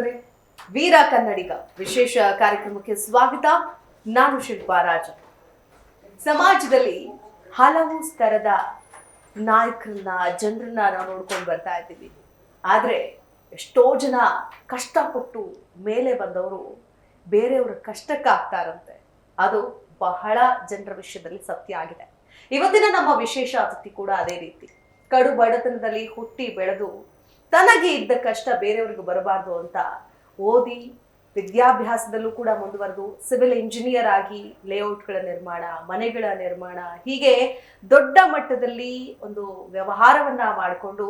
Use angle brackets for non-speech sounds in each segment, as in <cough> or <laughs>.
ವೀಕ್ಷಕರೇ ವೀರ ಕನ್ನಡಿಗ. ವಿಶೇಷ ಕಾರ್ಯಕ್ರಮಕ್ಕೆ ಸ್ವಾಗತ. ನಾನು ಶಿಲ್ಪಾ ರಾಜ. ಸಮಾಜದಲ್ಲಿ ಹಲವು ಸ್ತರದ ನಾಯಕರನ್ನ, ಜನರನ್ನ ನಾವು ನೋಡ್ಕೊಂಡು ಬರ್ತಾ ಇದ್ದೀವಿ. ಆದ್ರೆ ಎಷ್ಟೋ ಜನ ಕಷ್ಟಪಟ್ಟು ಮೇಲೆ ಬಂದವರು ಬೇರೆಯವರ ಕಷ್ಟಕ್ಕಾಗ್ತಾರಂತೆ ಅದು ಬಹಳ ಜನರ ವಿಷಯದಲ್ಲಿ ಸತ್ಯ ಆಗಿದೆ. ಇವತ್ತಿನ ನಮ್ಮ ವಿಶೇಷ ಅತಿಥಿ ಕೂಡ ಅದೇ ರೀತಿ. ಕಡು ಬಡತನದಲ್ಲಿ ಹುಟ್ಟಿ ಬೆಳೆದು ತನಗೆ ಇದ್ದ ಕಷ್ಟ ಬೇರೆಯವ್ರಿಗೂ ಬರಬಾರ್ದು ಅಂತ ಓದಿ ವಿದ್ಯಾಭ್ಯಾಸದಲ್ಲೂ ಕೂಡ ಮುಂದುವರೆದು ಸಿವಿಲ್ ಇಂಜಿನಿಯರ್ ಆಗಿ ಲೇಔಟ್ಗಳ ನಿರ್ಮಾಣ, ಮನೆಗಳ ನಿರ್ಮಾಣ, ಹೀಗೆ ದೊಡ್ಡ ಮಟ್ಟದಲ್ಲಿ ಒಂದು ವ್ಯವಹಾರವನ್ನ ಮಾಡಿಕೊಂಡು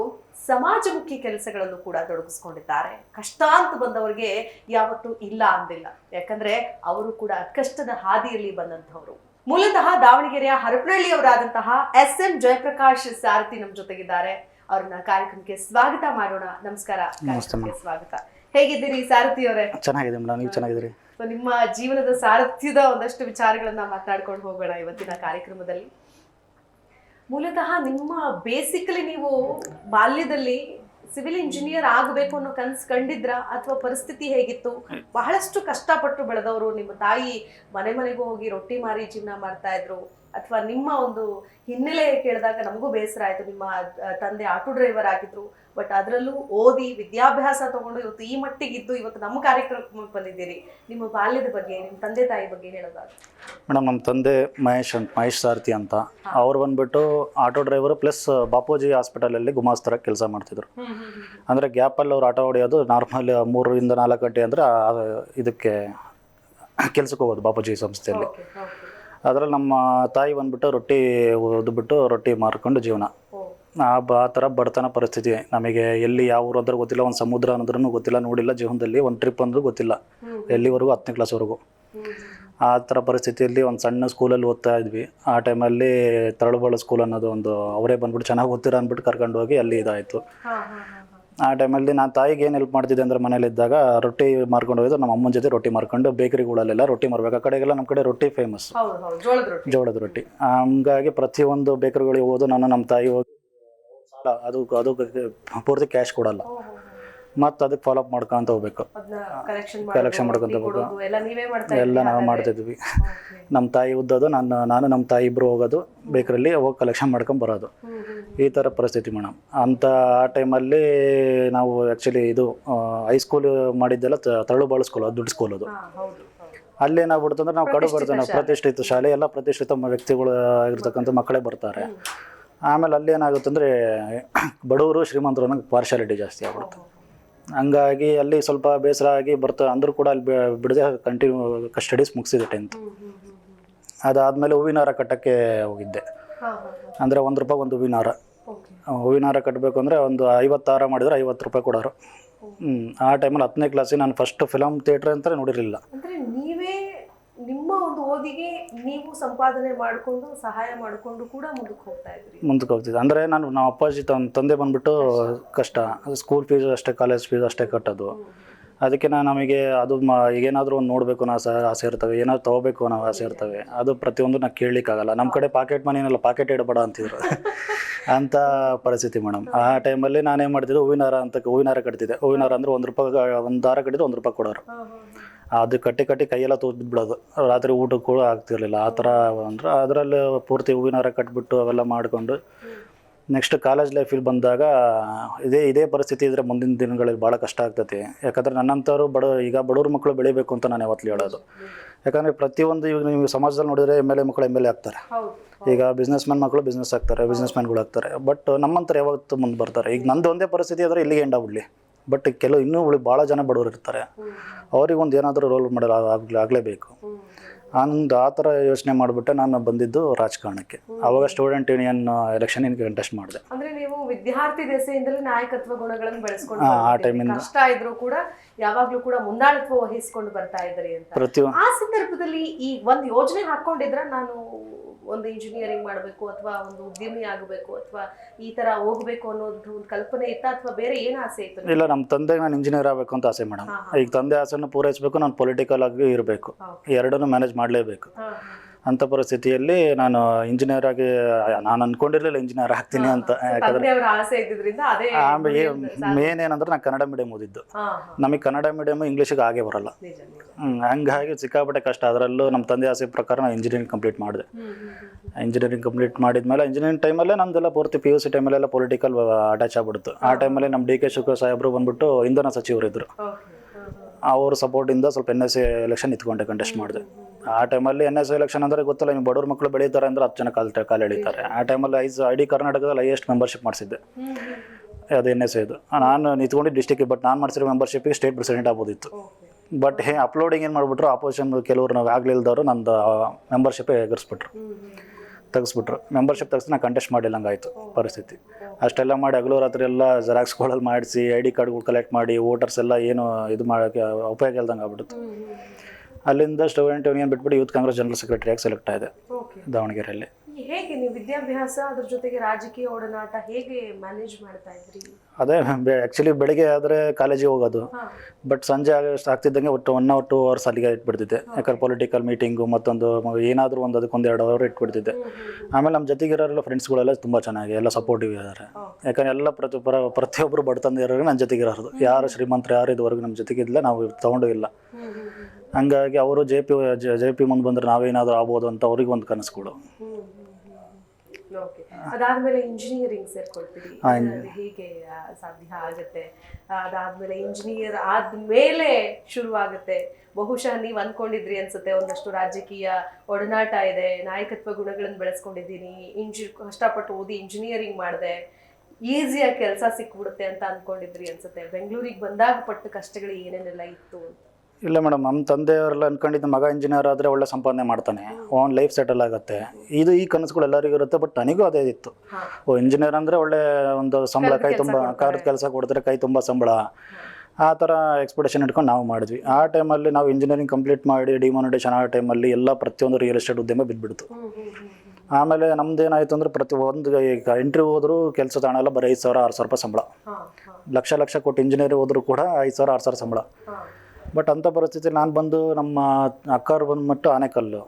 ಸಮಾಜಮುಖಿ ಕೆಲಸಗಳಲ್ಲೂ ಕೂಡ ತೊಡಗಿಸ್ಕೊಂಡಿದ್ದಾರೆ. ಕಷ್ಟ ಅಂತ ಬಂದವರಿಗೆ ಯಾವತ್ತೂ ಇಲ್ಲ ಅಂದಿಲ್ಲ. ಯಾಕಂದ್ರೆ ಅವರು ಕೂಡ ಕಷ್ಟದ ಹಾದಿಯಲ್ಲಿ ಬಂದಂಥವ್ರು. ಮೂಲತಃ ದಾವಣಗೆರೆಯ ಹರಪನಹಳ್ಳಿಯವರಾದಂತಹ ಎಸ್ ಎಂ ಜಯಪ್ರಕಾಶ್ ಸಾರಥಿ ನಮ್ಮ ಜೊತೆಗಿದ್ದಾರೆ. ಅವ್ರನ್ನ ಕಾರ್ಯಕ್ರಮಕ್ಕೆ ಸ್ವಾಗತ ಮಾಡೋಣ. ನಮಸ್ಕಾರ. ಕಾರ್ಯಕ್ರಮಕ್ಕೆ ಸ್ವಾಗತ. ಹೇಗಿದ್ದೀರಿ ಸಾರಥಿ ಅವರೇ? ಚೆನ್ನಾಗಿದೆ ಮೇಡಮ್. ನೀವು ಚೆನ್ನಾಗಿದ್ದೀರಿ? ನಿಮ್ಮ ಜೀವನದ ಸಾರಥ್ಯದ ಒಂದಷ್ಟು ವಿಚಾರಗಳನ್ನ ಮಾತನಾಡ್ಕೊಂಡು ಹೋಗೋಣ ಇವತ್ತಿನ ಕಾರ್ಯಕ್ರಮದಲ್ಲಿ. ಮೂಲತಃ ನಿಮ್ಮ ಬೇಸಿಕಲಿ ನೀವು ಬಾಲ್ಯದಲ್ಲಿ ಸಿವಿಲ್ ಇಂಜಿನಿಯರ್ ಆಗಬೇಕು ಅನ್ನೋ ಕನಸು ಕಂಡಿದ್ರ? ಅಥವಾ ಪರಿಸ್ಥಿತಿ ಹೇಗಿತ್ತು? ಬಹಳಷ್ಟು ಕಷ್ಟಪಟ್ಟು ಬೆಳೆದವರು ನಿಮ್ಮ ತಾಯಿ ಮನೆ ಮನೆಗೂ ಹೋಗಿ ರೊಟ್ಟಿ ಮಾರಿ ಜೀವನ ಮಾಡ್ತಾ ಇದ್ರು. ಅಥವಾ ನಿಮ್ಮ ಒಂದು ಹಿನ್ನೆಲೆ ಕೇಳಿದಾಗ ನಮಗೂ ಬೇಸರ ಆಯ್ತು. ನಿಮ್ಮ ತಂದೆ ಆಟೋ ಡ್ರೈವರ್ ಆಗಿದ್ರು. ಬಟ್ ಅದರಲ್ಲೂ ಓದಿ ವಿದ್ಯಾಭ್ಯಾಸ ತಗೊಂಡು ಇವತ್ತು ಈ ಮಟ್ಟಿಗಿದ್ದು ಇವತ್ತು ನಮ್ಮ ಕಾರ್ಯಕ್ರಮಕ್ಕೆ ಬಂದಿದ್ದೀರಿ. ನಿಮ್ಮ ಬಾಲ್ಯದ ಬಗ್ಗೆ ನಿಮ್ಮ ತಂದೆ ತಾಯಿ ಬಗ್ಗೆ ಹೇಳೋದಾದ್ರೆ. ಮೇಡಮ್ ನಮ್ಮ ತಂದೆ ಮಹೇಶ್ ಅಂತ ಮಹೇಶ್ ಸಾರಥಿ ಅಂತ. ಅವ್ರು ಬಂದ್ಬಿಟ್ಟು ಆಟೋ ಡ್ರೈವರ್ ಪ್ಲಸ್ ಬಾಪೂಜಿ ಹಾಸ್ಪಿಟಲಲ್ಲಿ ಗುಮಾಸ್ತರ ಕೆಲಸ ಮಾಡ್ತಿದ್ರು. ಅಂದರೆ ಗ್ಯಾಪಲ್ಲಿ ಅವ್ರು ಆಟೋ ಹೊಡೆಯೋದು ನಾರ್ಮಲ್ ಮೂರರಿಂದ ನಾಲ್ಕು ಗಂಟೆ ಅಂದರೆ ಇದಕ್ಕೆ ಕೆಲಸಕ್ಕೆ ಹೋಗೋದು ಬಾಪೂಜಿ ಸಂಸ್ಥೆಯಲ್ಲಿ. ಅದರಲ್ಲಿ ನಮ್ಮ ತಾಯಿ ಬಂದ್ಬಿಟ್ಟು ರೊಟ್ಟಿ ಓದ್ಬಿಟ್ಟು ರೊಟ್ಟಿ ಮಾರ್ಕೊಂಡು ಜೀವನ. ಆ ಬ ಆ ಥರ ಬಡತನ ಪರಿಸ್ಥಿತಿ. ನಮಗೆ ಎಲ್ಲಿ ಯಾವ ಊರು ಅಂದ್ರೆ ಗೊತ್ತಿಲ್ಲ ಒಂದು ಸಮುದ್ರ ಅನ್ನೋದ್ರೂ ಗೊತ್ತಿಲ್ಲ ನೋಡಿಲ್ಲ ಜೀವನದಲ್ಲಿ ಒಂದು ಟ್ರಿಪ್ ಅಂದ್ರೂ ಗೊತ್ತಿಲ್ಲ. ಎಲ್ಲಿವರೆಗೂ ಹತ್ತನೇ ಕ್ಲಾಸ್ವರೆಗೂ. ಆ ಥರ ಪರಿಸ್ಥಿತಿಯಲ್ಲಿ ಒಂದು ಸಣ್ಣ ಸ್ಕೂಲಲ್ಲಿ ಓದ್ತಾ ಇದ್ವಿ. ಆ ಟೈಮಲ್ಲಿ ತರಳುಬಾಳು ಸ್ಕೂಲ್ ಅನ್ನೋದು ಒಂದು ಅವರೇ ಬಂದ್ಬಿಟ್ಟು ಚೆನ್ನಾಗಿ ಓದ್ತೀರ ಅಂದ್ಬಿಟ್ಟು ಕರ್ಕೊಂಡು ಹೋಗಿ ಅಲ್ಲಿ ಇದಾಯಿತು. ಆ ಟೈಮಲ್ಲಿ ನಾನು ತಾಯಿಗೆ ಏನು ಹೆಲ್ಪ್ ಮಾಡ್ತಿದ್ದೆ ಅಂದ್ರೆ ಮನೇಲಿದ್ದಾಗ ರೊಟ್ಟಿ ಮಾರ್ಕೊಂಡು ಹೋಗಿದ್ದು ನಮ್ಮ ಅಮ್ಮನ ಜೊತೆ ರೊಟ್ಟಿ ಮಾರ್ಕೊಂಡು ಬೇಕರಿಗಳಲ್ಲೆಲ್ಲ ರೊಟ್ಟಿ ಮಾರ್ಬೇಕು? ಆ ಕಡೆಗೆಲ್ಲ ನಮ್ಮ ಕಡೆ ರೊಟ್ಟಿ ಫೇಮಸ್ ಜೋಳದ ರೊಟ್ಟಿ. ಹಂಗಾಗಿ ಪ್ರತಿಯೊಂದು ಬೇಕರಿಗಳಿಗೆ ಹೋದು ನಾನು ನಮ್ಮ ತಾಯಿ ಹೋಗಿ ಅದು ಅದು ಪೂರ್ತಿ ಕ್ಯಾಶ್ ಕೊಡಲ್ಲ. ಮತ್ತು ಅದಕ್ಕೆ ಫಾಲೋ ಅಪ್ ಮಾಡ್ಕೊಂತ ಹೋಗ್ಬೇಕು. ಕಲೆಕ್ಷನ್ ಮಾಡ್ಕೊಂತ ಹೋಗ್ಬೇಕು. ಎಲ್ಲ ನೀವೇ? ಮಾಡ್ತಿದ್ವಿ. ನಮ್ಮ ತಾಯಿ ಉದ್ದೋದು ನಾನು ನಾನು ನಮ್ಮ ತಾಯಿ ಇಬ್ಬರು ಹೋಗೋದು ಬೇಕರಲ್ಲಿ ಹೋಗಿ ಕಲೆಕ್ಷನ್ ಮಾಡ್ಕೊಂಡು ಬರೋದು. ಈ ಥರ ಪರಿಸ್ಥಿತಿ ಮೇಡಮ್ ಅಂಥ ಆ ಟೈಮಲ್ಲಿ ನಾವು ಆ್ಯಕ್ಚುಲಿ ಇದು ಹೈಸ್ಕೂಲ್ ಮಾಡಿದ್ದೆಲ್ಲ ತರಳು ಬಾಳು ಸ್ಕೂಲ್ ಅದು ದುಡ್ಡು ಸ್ಕೂಲ್ ಅದು. ಅಲ್ಲಿ ಏನಾಗ್ಬಿಡ್ತು ಅಂದ್ರೆ ನಾವು ಕಡು ಬರ್ತೇವೆ ನಾವು ಪ್ರತಿಷ್ಠಿತ ಶಾಲೆ ಎಲ್ಲ ಪ್ರತಿಷ್ಠಿತ ವ್ಯಕ್ತಿಗಳು ಆಗಿರ್ತಕ್ಕಂಥ ಮಕ್ಕಳೇ. ಬರ್ತಾರೆ. ಆಮೇಲೆ ಅಲ್ಲಿ ಏನಾಗುತ್ತೆ ಅಂದರೆ ಬಡವರು ಶ್ರೀಮಂತರು ಅನ್ನೋದು ಪಾರ್ಶಾಲಿಟಿ ಜಾಸ್ತಿ ಆಗ್ಬಿಡುತ್ತೆ. ಹಂಗಾಗಿ ಅಲ್ಲಿ ಸ್ವಲ್ಪ ಬೇಸರ ಆಗಿ ಬರ್ತಾ ಅಂದರೂ ಕೂಡ ಅಲ್ಲಿ ಬಿಡದೆ ಕಂಟಿನ್ಯೂ ಸ್ಟಡೀಸ್ ಮುಗಿಸಿದೆ ಟೆಂತ್. ಅದಾದಮೇಲೆ ಹೂವಿನ ಹಾರ ಕಟ್ಟಕ್ಕೆ ಹೋಗಿದ್ದೆ. ಅಂದರೆ ಒಂದು ರೂಪಾಯಿ ಒಂದು ಹೂವಿನ ಹಾರ. ಹೂವಿನ ಹಾರ ಕಟ್ಟಬೇಕು ಅಂದರೆ ಒಂದು ಐವತ್ತು ಹಾರ ಮಾಡಿದ್ರೆ ಐವತ್ತು ರೂಪಾಯಿ ಕೊಡೋರು ಹ್ಞೂ ಆ ಟೈಮಲ್ಲಿ ಹತ್ತನೇ ಕ್ಲಾಸಿಗೆ ನಾನು ಫಸ್ಟ್ ಫಿಲಮ್ ಥಿಯೇಟ್ರ್ ಅಂತ ನೋಡಿರಲಿಲ್ಲ ಓದಿಗೆ ನೀವು ಸಂಪಾದನೆ ಮಾಡಿಕೊಂಡು ಸಹಾಯ ಮಾಡಿಕೊಂಡು ಕೂಡ ಮುಂದಕ್ಕೆ ಹೋಗ್ತಾ ಇದ್ರಿ. ಮುಂದಕ್ಕೆ ಹೋಗ್ತಿದ್ದೆ. ಅಂದರೆ ನಾನು ನಮ್ಮ ಅಪ್ಪಾಜಿ ತನ್ನ ತಂದೆ ಬಂದ್ಬಿಟ್ಟು ಕಷ್ಟ. ಸ್ಕೂಲ್ ಫೀಸ್ ಅಷ್ಟೇ ಕಾಲೇಜ್ ಫೀಸ್ ಅಷ್ಟೇ ಕಟ್ಟೋದು. ಅದಕ್ಕೆ ನಾನು ನಮಗೆ ಅದು ಮ ಏನಾದರೂ ಒಂದು ನೋಡಬೇಕು ಅನ್ನೋ ಸಹ ಆಸೆ ಇರ್ತವೆ. ಏನಾದ್ರು ತೊಗೋಬೇಕು ಅನ್ನೋ ಆಸೆ ಇರ್ತವೆ. ಅದು ಪ್ರತಿಯೊಂದು ನಾನು ಕೇಳಲಿಕ್ಕಾಗಲ್ಲ. ನಮ್ಮ ಕಡೆ ಪಾಕೆಟ್ ಮನಿನೆಲ್ಲ ಪಾಕೆಟ್ ಇಡಬೇಡ ಅಂತಿದ್ರು. <laughs> ಅಂಥ ಪರಿಸ್ಥಿತಿ ಮೇಡಮ್. ಆ ಟೈಮಲ್ಲಿ ನಾನೇನು ಮಾಡ್ತಿದ್ದೆ ಹೂವಿನಾರ ಅಂತ ಹೂವಿನಾರ ಕಟ್ತಿದ್ದೆ. ಹೂವಿನಾರ ಅಂದರೆ ಒಂದು ರೂಪಾಯಿ ಒಂದು ದಾರ ಕಟ್ಟಿದ್ರೆ ಒಂದು ರೂಪಾಯಿ ಕೊಡೋರು. ಅದು ಕಟ್ಟಿ ಕಟ್ಟಿ ಕೈಯೆಲ್ಲ ತೂತು ಬಿಡೋದು ರಾತ್ರಿ ಊಟಕ್ಕೂ ಆಗ್ತಿರಲಿಲ್ಲ. ಆ ಥರ ಅಂದ್ರೆ ಅದರಲ್ಲಿ ಪೂರ್ತಿ ಹೂವಿನ ಹಾರ ಕಟ್ಬಿಟ್ಟು ಅವೆಲ್ಲ ಮಾಡಿಕೊಂಡು ನೆಕ್ಸ್ಟ್ ಕಾಲೇಜ್ ಲೈಫಿಗೆ ಬಂದಾಗ ಇದೇ ಇದೇ ಪರಿಸ್ಥಿತಿ ಇದ್ರೆ ಮುಂದಿನ ದಿನಗಳಲ್ಲಿ ಭಾಳ ಕಷ್ಟ ಆಗ್ತೈತಿ. ಯಾಕಂದ್ರೆ ನನ್ನಂಥವ್ರು ಬಡ ಈಗ ಬಡವ್ರ ಮಕ್ಕಳು ಬೆಳಿಬೇಕು ಅಂತ ನಾನು ಯಾವತ್ತೂ ಹೇಳೋದು. ಯಾಕಂದರೆ ಪ್ರತಿಯೊಂದು ಈಗ ನೀವು ಸಮಾಜದಲ್ಲಿ ನೋಡಿದರೆ ಎಂ ಎಲ್ ಎ ಮಕ್ಕಳು ಎಂ ಎಲ್ ಎ ಆಗ್ತಾರೆ. ಈಗ ಬಿಸ್ನೆಸ್ ಮ್ಯಾನ್ ಮಕ್ಕಳು ಬಿಸ್ನೆಸ್ ಆಗ್ತಾರೆ ಬಿಸ್ನೆಸ್ ಮ್ಯಾನ್ಗಳು ಆಗ್ತಾರೆ. ಬಟ್ ನಮ್ಮಂತರ ಯಾವತ್ತು ಮುಂದೆ ಬರ್ತಾರೆ. ಈಗ ನಂದು ಒಂದೇ ಪರಿಸ್ಥಿತಿ ಆದರೆ ಇಲ್ಲಿಗೆ ಎಂಡ್ ಆಗ್ಬಿಡ್ಲಿ ಬಟ್ ಕೆಲವು ಇನ್ನೂ ಉಳಿ ಭಾಳ ಜನ ಬಡವರು ಇರ್ತಾರೆ. ಅವ್ರಿಗೊಂದು ಅವ್ರಿಗೆ ಒಂದು ಏನಾದರೂ ರೋಲ್ ಮಾಡಲ್ ಆಗಲೇ ಆಗಲೇಬೇಕು. ಅಂದು ಆ ಥರ ಯೋಚನೆ ಮಾಡಿಬಿಟ್ಟೆ ನಾನು ಬಂದಿದ್ದು ರಾಜಕಾರಣಕ್ಕೆ. ಅವಾಗ ಸ್ಟೂಡೆಂಟ್ ಯೂನಿಯನ್ ಎಲೆಕ್ಷನ್ ಕಂಟೆಸ್ಟ್ ಮಾಡಿದೆ. ಅಂದ್ರೆ ನೀವು ವಿದ್ಯಾರ್ಥಿ ದೆಸೆಯಿಂದಲೇ ನಾಯಕತ್ವ ಗುಣಗಳನ್ನು ಬೆಳೆಸ್ಕೊಂಡು ಆ ಟೈಮಿಂದ ಕಷ್ಟ ಇದ್ರೂ ಕೂಡ ಯಾವಾಗಲೂ ಕೂಡ ಮುಂದಾಳತ್ವ ವಹಿಸ್ಕೊಂಡು ಬರ್ತಾ ಇದ್ರಿ ಅಂತ. ಪ್ರತಿಯೊಂದು ಆ ಸಂದರ್ಭದಲ್ಲಿ ಈ ಒಂದು ಯೋಜನೆ ಹಾಕೊಂಡಿದ್ರ ನಾನು ಒಂದು ಇಂಜಿನಿಯರಿಂಗ್ ಮಾಡಬೇಕು ಅಥವಾ ಒಂದು ಉದ್ಯಮಿ ಆಗಬೇಕು ಅಥವಾ ಈ ತರ ಹೋಗ್ಬೇಕು ಅನ್ನೋದು ಒಂದು ಕಲ್ಪನೆ ಇತ್ತ ಅಥವಾ ಬೇರೆ ಏನು ಆಸೆ ಇತ್ತು ಇಲ್ಲ ನಮ್ಮ ತಂದೆಗೆ ನಾನು ಇಂಜಿನಿಯರ್ ಆಗಬೇಕು ಅಂತ ಆಸೆ ಮೇಡಮ್. ಈಗ ತಂದೆ ಆಸೆನ ಪೂರೈಸಬೇಕು ನಾನು ಪೊಲಿಟಿಕಲ್ ಆಗಿ ಇರಬೇಕು. ಎರಡನ್ನೂ ಮ್ಯಾನೇಜ್ ಮಾಡಲೇಬೇಕು. ಅಂಥ ಪರಿಸ್ಥಿತಿಯಲ್ಲಿ ನಾನು ಇಂಜಿನಿಯರ್ ಆಗಿ ನಾನು ಅನ್ಕೊಂಡಿರ್ಲಿಲ್ಲ ಇಂಜಿನಿಯರ್ ಆಗ್ತೀನಿ ಅಂತ. ಯಾಕಂದ್ರೆ ಆಮೇಲೆ ಮೇನ್ ಏನಂದ್ರೆ ನಾನು ಕನ್ನಡ ಮೀಡಿಯಂ ಓದಿದ್ದು. ನಮಗೆ ಕನ್ನಡ ಮೀಡಿಯಮ್ ಇಂಗ್ಲೀಷಿಗೆ ಆಗೇ ಬರಲ್ಲ. ಹಂಗಾಗಿ ಸಿಕ್ಕಾಪಟ್ಟೆ ಕಷ್ಟ. ಅದರಲ್ಲೂ ನಮ್ಮ ತಂದೆ ಆಸೆ ಪ್ರಕಾರ ನಾನು ಇಂಜಿನಿಯರಿಂಗ್ ಕಂಪ್ಲೀಟ್ ಮಾಡಿದೆ. ಇಂಜಿನಿಯರಿಂಗ್ ಕಂಪ್ಲೀಟ್ ಮಾಡಿದ್ಮೇಲೆ ಇಂಜಿನಿಯರಿಂಗ್ ಟೈಮಲ್ಲೇ ನಮ್ದೆಲ್ಲ ಪೂರ್ತಿ ಪಿ ಯು ಸಿ ಟೈಮಲ್ಲೆಲ್ಲ ಪೊಲಿಟಿಕಲ್ ಅಟ್ಯಾಚ್ ಆಗ್ಬಿಡ್ತು. ಆ ಟೈಮಲ್ಲಿ ನಮ್ಮ ಡಿ ಕೆ ಶಿವಕುಮಾರ್ ಸಾಹೇಬರು ಬಂದ್ಬಿಟ್ಟು ಇಂಧನ ಹಾ ಅವ್ರ ಸಪೋರ್ಟಿಂದ ಸ್ವಲ್ಪ ಎನ್ ಎಸ್ ಎ ಎಲೆಕ್ಷನ್ ಇತ್ಕೊಂಡೆ ಕಂಟೆಸ್ಟ್ ಮಾಡಿದೆ. ಆ ಟೈಮಲ್ಲಿ ಎನ್ ಎಸ್ ಎಲೆಕ್ಷನ್ ಅಂದರೆ ಗೊತ್ತಲ್ಲ ನೀವು ಬಡವ್ರ ಮಕ್ಕಳು ಬೆಳೀತಾರೆ ಅಂದ್ರೆ ಹತ್ತು ಜನ ಕಾಲ್ ಕಾಲು ಎಳಿತಾರೆ. ಆ ಟೈಮಲ್ಲಿ ಐಸ್ ಐ ಡಿ ಕರ್ನಾಟಕದಲ್ಲಿ ಹೈಯೆಸ್ಟ್ ಮೆಂಬರ್ಶಿಪ್ ಮಾಡಿಸಿದ್ದೆ. ಅದು ಎನ್ ಎಸ್ ಇದು ನಾನು ನಿಂತ್ಕೊಂಡು ಡಿಸ್ಟಿಕ್ಗೆ ಬಟ್ ನಾನು ಮಾಡಿಸಿರೋ ಮೆಂಬರ್ಶಿಪ್ಗೆ ಸ್ಟೇಟ್ ಪ್ರೆಸಿಡೆಂಟ್ ಆಗ್ಬೋದಿತ್ತು. ಬಟ್ ಹೇ ಅಪ್ಲೋಡಿಂಗ್ ಏನು ಮಾಡಿಬಿಟ್ರು ಆಪೋಸಿಷನ್ ಕೆಲವ್ರು ಆಗ್ಲಿಲ್ದವರು ನಂದು ಮೆಂಬರ್ಶಿಪ್ಪೇ ಎಗರಿಸ್ಬಿಟ್ರು. ತೆಗೆಸ್ಬಿಟ್ರು. ಮೆಂಬರ್ಶಿಪ್ ತೆಗೆಸಿ ನಾನು ಕಂಟೆಸ್ಟ್ ಮಾಡಿಲ್ಲಂಗಾಯ್ತು ಪರಿಸ್ಥಿತಿ. ಅಷ್ಟೆಲ್ಲ ಮಾಡಿ ಹಗಲು ರಾತ್ರಿ ಎಲ್ಲ ಜೆರಾಕ್ಸ್ಗಳಲ್ಲಿ ಮಾಡಿಸಿ ಐ ಡಿ ಕಾರ್ಡ್ಗಳು ಕಲೆಕ್ಟ್ ಮಾಡಿ ವೋಟರ್ಸ್ ಎಲ್ಲ ಏನು ಇದು ಮಾಡೋಕ್ಕೆ ಉಪಯೋಗ ಇಲ್ದಂಗೆ ಆಗ್ಬಿಡ್ತು. ಅಲ್ಲಿಂದ ಸ್ಟೂಡೆಂಟ್ ಯೂನಿಯನ್ ಬಿಟ್ಬಿಟ್ಟು ಯೂತ್ ಕಾಂಗ್ರೆಸ್ ಜನರಲ್ ಸೆಕ್ರೆಟರಿಯಾಗಿ ಸೆಲೆಕ್ಟ್ ಆಗಿದೆ ದಾವಣಗೆರೆಯಲ್ಲಿ. ಹೇಗೆ ನೀವು ವಿದ್ಯಾಭ್ಯಾಸ ಅದ್ರ ಜೊತೆಗೆ ರಾಜಕೀಯ ಒಡನಾಟ ಹೇಗೆ ಮ್ಯಾನೇಜ್ ಮಾಡ್ತಾ ಇದ್ರಿ? ಅದೇ ಆ್ಯಕ್ಚುಲಿ ಬೆಳಿಗ್ಗೆ ಆದರೆ ಕಾಲೇಜಿಗೆ ಹೋಗೋದು. ಬಟ್ ಸಂಜೆ ಆಗ ಆಗ್ತಿದ್ದಂಗೆ ಒಟ್ಟು ಒನ್ ಅವರ್ ಟೂ ಅವರ್ಸ್ ಅಲ್ಲಿಗೆ ಇಟ್ಬಿಡ್ತಿದ್ದೆ. ಯಾಕಂದ್ರೆ ಪೊಲಿಟಿಕಲ್ ಮೀಟಿಂಗು ಮತ್ತೊಂದು ಏನಾದರೂ ಒಂದು ಅದಕ್ಕೊಂದು ಎರಡು ಅವರ್ ಇಟ್ಬಿಡ್ತಿದ್ದೆ. ಆಮೇಲೆ ನಮ್ಮ ಜೊತೆಗಿರೋರೆಲ್ಲ ಫ್ರೆಂಡ್ಸ್ಗಳೆಲ್ಲ ತುಂಬ ಚೆನ್ನಾಗಿ ಎಲ್ಲ ಸಪೋರ್ಟಿವ್ ಇದ್ದಾರೆ ಯಾಕಂದ್ರೆ ಎಲ್ಲ ಪ್ರತಿ ಪರ ಪ್ರತಿಯೊಬ್ಬರು ಇರೋರು ನನ್ನ ಜೊತೆಗಿರೋದು ಯಾರು ಶ್ರೀಮಂತರು ಯಾರು ಇದುವರೆಗೂ ನಮ್ಮ ಜೊತೆಗಿಲ್ಲ ನಾವು ತೊಗೊಂಡು ಇಲ್ಲ. ಹಂಗಾಗಿ ಅವರು ಜೆ ಪಿ ಜೆ ಪಿ ಮುಂದೆ ಬಂದರೆ ನಾವೇನಾದರೂ ಆಗ್ಬೋದು ಅಂತ ಅವ್ರಿಗೆ ಒಂದು ಕನಸುಗಳು ಅದಾದ್ಮೇಲೆ ಇಂಜಿನಿಯರಿಂಗ್ ಸೇರ್ಕೊಳ್ತೀರಿ. ಹೇಗೆ ಸಾಧ್ಯ ಆಗುತ್ತೆ? ಅದಾದ್ಮೇಲೆ ಇಂಜಿನಿಯರ್ ಆದ್ಮೇಲೆ ಶುರುವಾಗುತ್ತೆ. ಬಹುಶಃ ನೀವು ಅನ್ಕೊಂಡಿದ್ರಿ ಅನ್ಸುತ್ತೆ ಒಂದಷ್ಟು ರಾಜಕೀಯ ಒಡನಾಟ ಇದೆ ನಾಯಕತ್ವ ಗುಣಗಳನ್ನು ಬೆಳೆಸ್ಕೊಂಡಿದ್ದೀನಿ ಇಂಜಿ ಕಷ್ಟಪಟ್ಟು ಓದಿ ಇಂಜಿನಿಯರಿಂಗ್ ಮಾಡಿದೆ ಈಸಿಯಾಗಿ ಕೆಲಸ ಸಿಕ್ಬಿಡುತ್ತೆ ಅಂತ ಅನ್ಕೊಂಡಿದ್ರಿ ಅನ್ಸುತ್ತೆ. ಬೆಂಗಳೂರಿಗೆ ಬಂದಾಗ ಪಟ್ಟ ಕಷ್ಟಗಳು ಏನೇನೆಲ್ಲ ಇತ್ತು ಅಂತ? ಇಲ್ಲ ಮೇಡಮ್ ನಮ್ಮ ತಂದೆಯವರೆಲ್ಲ ಅನ್ಕೊಂಡಿದ್ದ ಮಗ ಇಂಜಿನಿಯರ್ ಆದರೆ ಒಳ್ಳೆ ಸಂಪಾದನೆ ಮಾಡ್ತಾನೆ. ಅವ್ನ ಲೈಫ್ ಸೆಟಲ್ ಆಗುತ್ತೆ. ಇದು ಈ ಕನಸುಗಳು ಎಲ್ಲರಿಗೂ ಇರುತ್ತೆ ಬಟ್ ನನಗೂ ಅದೇ ಇತ್ತು. ಓ ಇಂಜಿನಿಯರ್ ಅಂದರೆ ಒಳ್ಳೆ ಒಂದು ಸಂಬಳ ಕೈ ತುಂಬ ಕಾರದ ಕೆಲಸ ಕೊಡ್ತಾರೆ ಕೈ ತುಂಬ ಸಂಬಳ. ಆ ಥರ ಎಕ್ಸ್ಪೆಕ್ಟೇಷನ್ ಇಟ್ಕೊಂಡು ನಾವು ಮಾಡಿದ್ವಿ. ಆ ಟೈಮಲ್ಲಿ ನಾವು ಇಂಜಿನಿಯರಿಂಗ್ ಕಂಪ್ಲೀಟ್ ಮಾಡಿ ಡಿಮಾನಿಟೇಷನ್ ಆ ಟೈಮಲ್ಲಿ ಎಲ್ಲ ಪ್ರತಿಯೊಂದು ರಿಯಲ್ ಎಸ್ಟೇಟ್ ಉದ್ಯಮ ಬಿದ್ದುಬಿಡ್ತು ಆಮೇಲೆ ನಮ್ದು ಏನಾಯಿತು ಅಂದರೆ ಪ್ರತಿ ಒಂದು ಈಗ ಇಂಟರ್ವ್ಯೂ ಹೋದರೂ ಕೆಲಸ ತಾಣ ಎಲ್ಲ ಬರೀ ಐದು ಸಾವಿರ ಆರು ಸಾವಿರ ರೂಪಾಯಿ ಸಂಬಳ. ಲಕ್ಷ ಲಕ್ಷ ಕೊಟ್ಟು ಇಂಜಿನಿಯರ್ ಹೋದರೂ ಕೂಡ ಐದು ಸಾವಿರ ಆರು ಸಾವಿರ ಸಂಬಳ. ಬಟ್ ಅಂಥ ಪರಿಸ್ಥಿತಿ ನಾನು ಬಂದು ನಮ್ಮ ಅಕ್ಕವ್ರು ಬಂದ್ಬಿಟ್ಟು ಆನೆಕಲ್ಲು